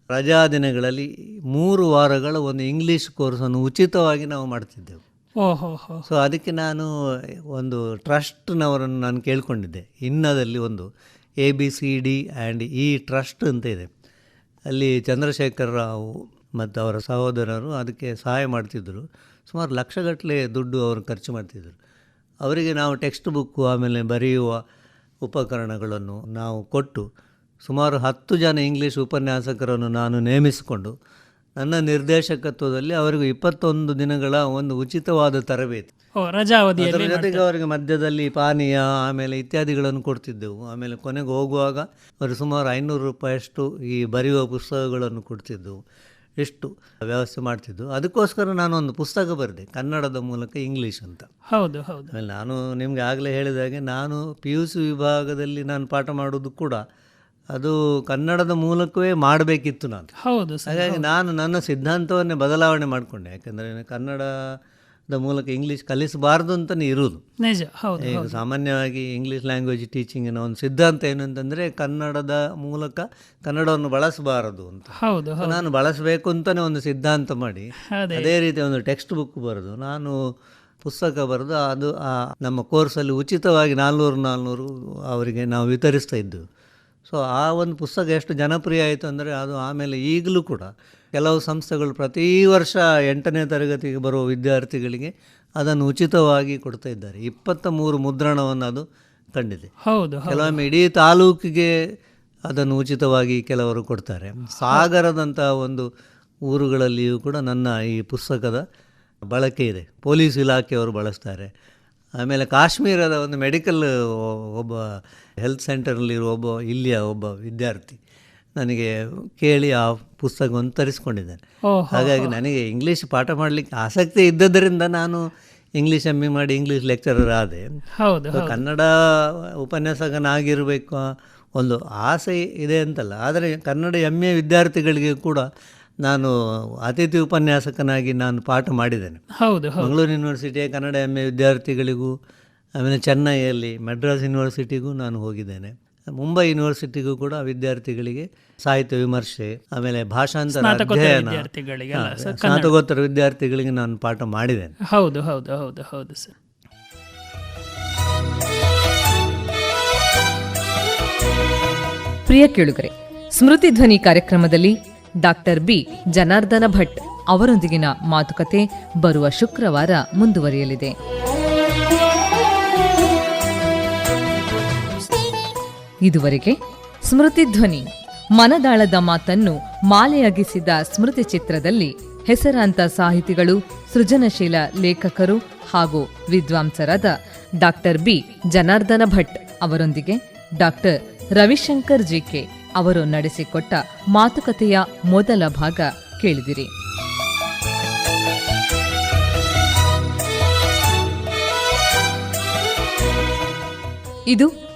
ರಜಾ ದಿನಗಳಲ್ಲಿ ಮೂರು ವಾರಗಳ ಒಂದು ಇಂಗ್ಲೀಷ್ ಕೋರ್ಸನ್ನು ಉಚಿತವಾಗಿ ನಾವು ಮಾಡ್ತಿದ್ದೆವು. ಸೊ ಅದಕ್ಕೆ ನಾನು ಒಂದು ಟ್ರಸ್ಟ್ನವರನ್ನು ನಾನು ಕೇಳಿಕೊಂಡಿದ್ದೆ. ಇನ್ನದಲ್ಲಿ ಒಂದು A B C D and E trust ಅಂತ ಇದೆ. ಅಲ್ಲಿ ಚಂದ್ರಶೇಖರ್ ರಾವ್ ಮತ್ತು ಅವರ ಸಹೋದರರು ಅದಕ್ಕೆ ಸಹಾಯ ಮಾಡ್ತಿದ್ದರು. ಸುಮಾರು ಲಕ್ಷಗಟ್ಟಲೆ ದುಡ್ಡು ಅವರು ಖರ್ಚು ಮಾಡ್ತಿದ್ದರು. ಅವರಿಗೆ ನಾವು ಟೆಕ್ಸ್ಟ್ ಬುಕ್ಕು ಆಮೇಲೆ ಬರೆಯುವ ಉಪಕರಣಗಳನ್ನು ನಾವು ಕೊಟ್ಟು ಸುಮಾರು ಹತ್ತು ಜನ ಇಂಗ್ಲೀಷ್ ಉಪನ್ಯಾಸಕರನ್ನು ನಾನು ನೇಮಿಸಿಕೊಂಡು ನನ್ನ ನಿರ್ದೇಶಕತ್ವದಲ್ಲಿ ಅವರಿಗೂ ಇಪ್ಪತ್ತೊಂದು ದಿನಗಳ ಒಂದು ಉಚಿತವಾದ ತರಬೇತಿ. ಅದರ ಜೊತೆಗೆ ಅವರಿಗೆ ಮಧ್ಯದಲ್ಲಿ ಪಾನೀಯ ಆಮೇಲೆ ಇತ್ಯಾದಿಗಳನ್ನು ಕೊಡ್ತಿದ್ದೆವು. ಆಮೇಲೆ ಕೊನೆಗೆ ಹೋಗುವಾಗ ಅವರು ಸುಮಾರು ಐನೂರು ರೂಪಾಯಿಯಷ್ಟು ಈ ಬರೆಯುವ ಪುಸ್ತಕಗಳನ್ನು ಕೊಡ್ತಿದ್ದೆವು. ಎಷ್ಟು ವ್ಯವಸ್ಥೆ ಮಾಡ್ತಿದ್ದು ಅದಕ್ಕೋಸ್ಕರ ನಾನು ಒಂದು ಪುಸ್ತಕ ಬರೆದೆ ಕನ್ನಡದ ಮೂಲಕ ಇಂಗ್ಲೀಷ್ ಅಂತ. ಹೌದು ಹೌದು. ಆಮೇಲೆ ನಾನು ನಿಮಗೆ ಆಗಲೇ ಹೇಳಿದ ಹಾಗೆ ನಾನು ಪಿ ಯು ಸಿ ವಿಭಾಗದಲ್ಲಿ ನಾನು ಪಾಠ ಮಾಡೋದು ಕೂಡ ಅದು ಕನ್ನಡದ ಮೂಲಕವೇ ಮಾಡಬೇಕಿತ್ತು ನಾನು. ಹೌದು ಹಾಗಾಗಿ ನಾನು ನನ್ನ ಸಿದ್ಧಾಂತವನ್ನೇ ಬದಲಾವಣೆ ಮಾಡಿಕೊಂಡೆ. ಯಾಕೆಂದರೆ ಕನ್ನಡದ ಮೂಲಕ ಇಂಗ್ಲೀಷ್ ಕಲಿಸಬಾರ್ದು ಅಂತಲೇ ಇರೋದು ನಿಜ ಹೌದು ಈಗ ಸಾಮಾನ್ಯವಾಗಿ ಇಂಗ್ಲೀಷ್ ಲ್ಯಾಂಗ್ವೇಜ್ ಟೀಚಿಂಗಿನ ಒಂದು ಸಿದ್ಧಾಂತ ಏನು ಅಂತಂದರೆ ಕನ್ನಡದ ಮೂಲಕ ಕನ್ನಡವನ್ನು ಬಳಸಬಾರದು ಅಂತ. ಹೌದು ನಾನು ಬಳಸಬೇಕು ಅಂತಲೇ ಒಂದು ಸಿದ್ಧಾಂತ ಮಾಡಿ. ಅದೇ. ಅದೇ ರೀತಿ ಒಂದು ಟೆಕ್ಸ್ಟ್ ಬುಕ್ ಬರೆದು ನಾನು ಪುಸ್ತಕ ಬರೆದು ಅದು ಆ ನಮ್ಮ ಕೋರ್ಸಲ್ಲಿ ಉಚಿತವಾಗಿ ನಾಲ್ನೂರು ನಾಲ್ನೂರು ಅವರಿಗೆ ನಾವು ವಿತರಿಸ್ತಾ ಇದ್ದೆವು. ಸೊ ಆ ಒಂದು ಪುಸ್ತಕ ಎಷ್ಟು ಜನಪ್ರಿಯ ಆಯಿತು ಅಂದರೆ ಅದು ಆಮೇಲೆ ಈಗಲೂ ಕೂಡ ಕೆಲವು ಸಂಸ್ಥೆಗಳು ಪ್ರತಿ ವರ್ಷ ಎಂಟನೇ ತರಗತಿಗೆ ಬರುವ ವಿದ್ಯಾರ್ಥಿಗಳಿಗೆ ಅದನ್ನು ಉಚಿತವಾಗಿ ಕೊಡ್ತಾ ಇದ್ದಾರೆ. ಇಪ್ಪತ್ತ ಮೂರು ಮುದ್ರಣವನ್ನು ಅದು ಕಂಡಿದೆ. ಹೌದು ಕೆಲವೊಮ್ಮೆ ಇಡೀ ತಾಲೂಕಿಗೆ ಅದನ್ನು ಉಚಿತವಾಗಿ ಕೆಲವರು ಕೊಡ್ತಾರೆ. ಸಾಗರದಂತಹ ಒಂದು ಊರುಗಳಲ್ಲಿಯೂ ಕೂಡ ನನ್ನ ಈ ಪುಸ್ತಕದ ಬಳಕೆ ಇದೆ. ಪೊಲೀಸ್ ಇಲಾಖೆಯವರು ಬಳಸ್ತಾರೆ. ಆಮೇಲೆ ಕಾಶ್ಮೀರದ ಒಂದು ಮೆಡಿಕಲ್ ಒಬ್ಬ ಹೆಲ್ತ್ ಸೆಂಟರ್ನಲ್ಲಿರುವ ಒಬ್ಬ ಇಲ್ಲಿಯ ಒಬ್ಬ ವಿದ್ಯಾರ್ಥಿ ನನಗೆ ಕೇಳಿ ಆ ಪುಸ್ತಕವನ್ನು ತರಿಸ್ಕೊಂಡಿದ್ದೇನೆ. ಹಾಗಾಗಿ ನನಗೆ ಇಂಗ್ಲೀಷ್ ಪಾಠ ಮಾಡಲಿಕ್ಕೆ ಆಸಕ್ತಿ ಇದ್ದದರಿಂದ ನಾನು ಇಂಗ್ಲೀಷ್ ಎಂ ಎ ಮಾಡಿ ಇಂಗ್ಲೀಷ್ ಲೆಕ್ಚರರ್ ಆದೆ. ಹೌದು ಕನ್ನಡ ಉಪನ್ಯಾಸಕನಾಗಿರಬೇಕು ಒಂದು ಆಸೆ ಇದೆ ಅಂತಲ್ಲ. ಆದರೆ ಕನ್ನಡ ಎಂ ಎ ವಿದ್ಯಾರ್ಥಿಗಳಿಗೆ ಕೂಡ ನಾನು ಅತಿಥಿ ಉಪನ್ಯಾಸಕನಾಗಿ ನಾನು ಪಾಠ ಮಾಡಿದ್ದೇನೆ. ಹೌದು ಮಂಗಳೂರು ಯೂನಿವರ್ಸಿಟಿಯ ಕನ್ನಡ ಎಂ ಎ ವಿದ್ಯಾರ್ಥಿಗಳಿಗೂ ಆಮೇಲೆ ಚೆನ್ನೈಯಲ್ಲಿ ಮೆಡ್ರಾಸ್ ಯೂನಿವರ್ಸಿಟಿಗೂ ನಾನು ಹೋಗಿದ್ದೇನೆ. ಮುಂಬೈ ಯೂನಿವರ್ಸಿಟಿಗೂ ಕೂಡ ವಿದ್ಯಾರ್ಥಿಗಳಿಗೆ ಸಾಹಿತ್ಯ ವಿಮರ್ಶೆ ಆಮೇಲೆ ಭಾಷಾಂತರ ಸ್ನಾತಕೋತ್ತರ ಅಧ್ಯಯನ. ಸ್ನಾತಕೋತ್ತರ ವಿದ್ಯಾರ್ಥಿಗಳಿಗೆ ನಾನು ಪಾಠ ಮಾಡಿದ್ದೇನೆ. ಹೌದು ಹೌದು ಹೌದು ಹೌದು ಸರ್ ಪ್ರಿಯ ಕೇಳುಗರೆ ಸ್ಮೃತಿ ಧ್ವನಿ ಕಾರ್ಯಕ್ರಮದಲ್ಲಿ ಡಾಕ್ಟರ್ ಬಿ. ಜನಾರ್ದನ ಭಟ್ ಅವರೊಂದಿಗಿನ ಮಾತುಕತೆ ಬರುವ ಶುಕ್ರವಾರ ಮುಂದುವರಿಯಲಿದೆ. ಇದುವರೆಗೆ ಸ್ಮೃತಿ ಧ್ವನಿ. ಮನದಾಳದ ಮಾತನ್ನು ಮಾಲೆಯಾಗಿಸಿದ ಸ್ಮೃತಿ ಚಿತ್ರದಲ್ಲಿ ಹೆಸರಾಂತ ಸಾಹಿತಿಗಳು ಸೃಜನಶೀಲ ಲೇಖಕರು ಹಾಗೂ ವಿದ್ವಾಂಸರಾದ ಡಾಕ್ಟರ್ ಬಿ. ಜನಾರ್ದನ ಭಟ್ ಅವರೊಂದಿಗೆ ಡಾಕ್ಟರ್ ರವಿಶಂಕರ್ ಜಿಕೆ ಅವರು ನಡೆಸಿಕೊಟ್ಟ ಮಾತುಕತೆಯ ಮೊದಲ ಭಾಗ ಕೇಳಿದಿರಿ. ಇದು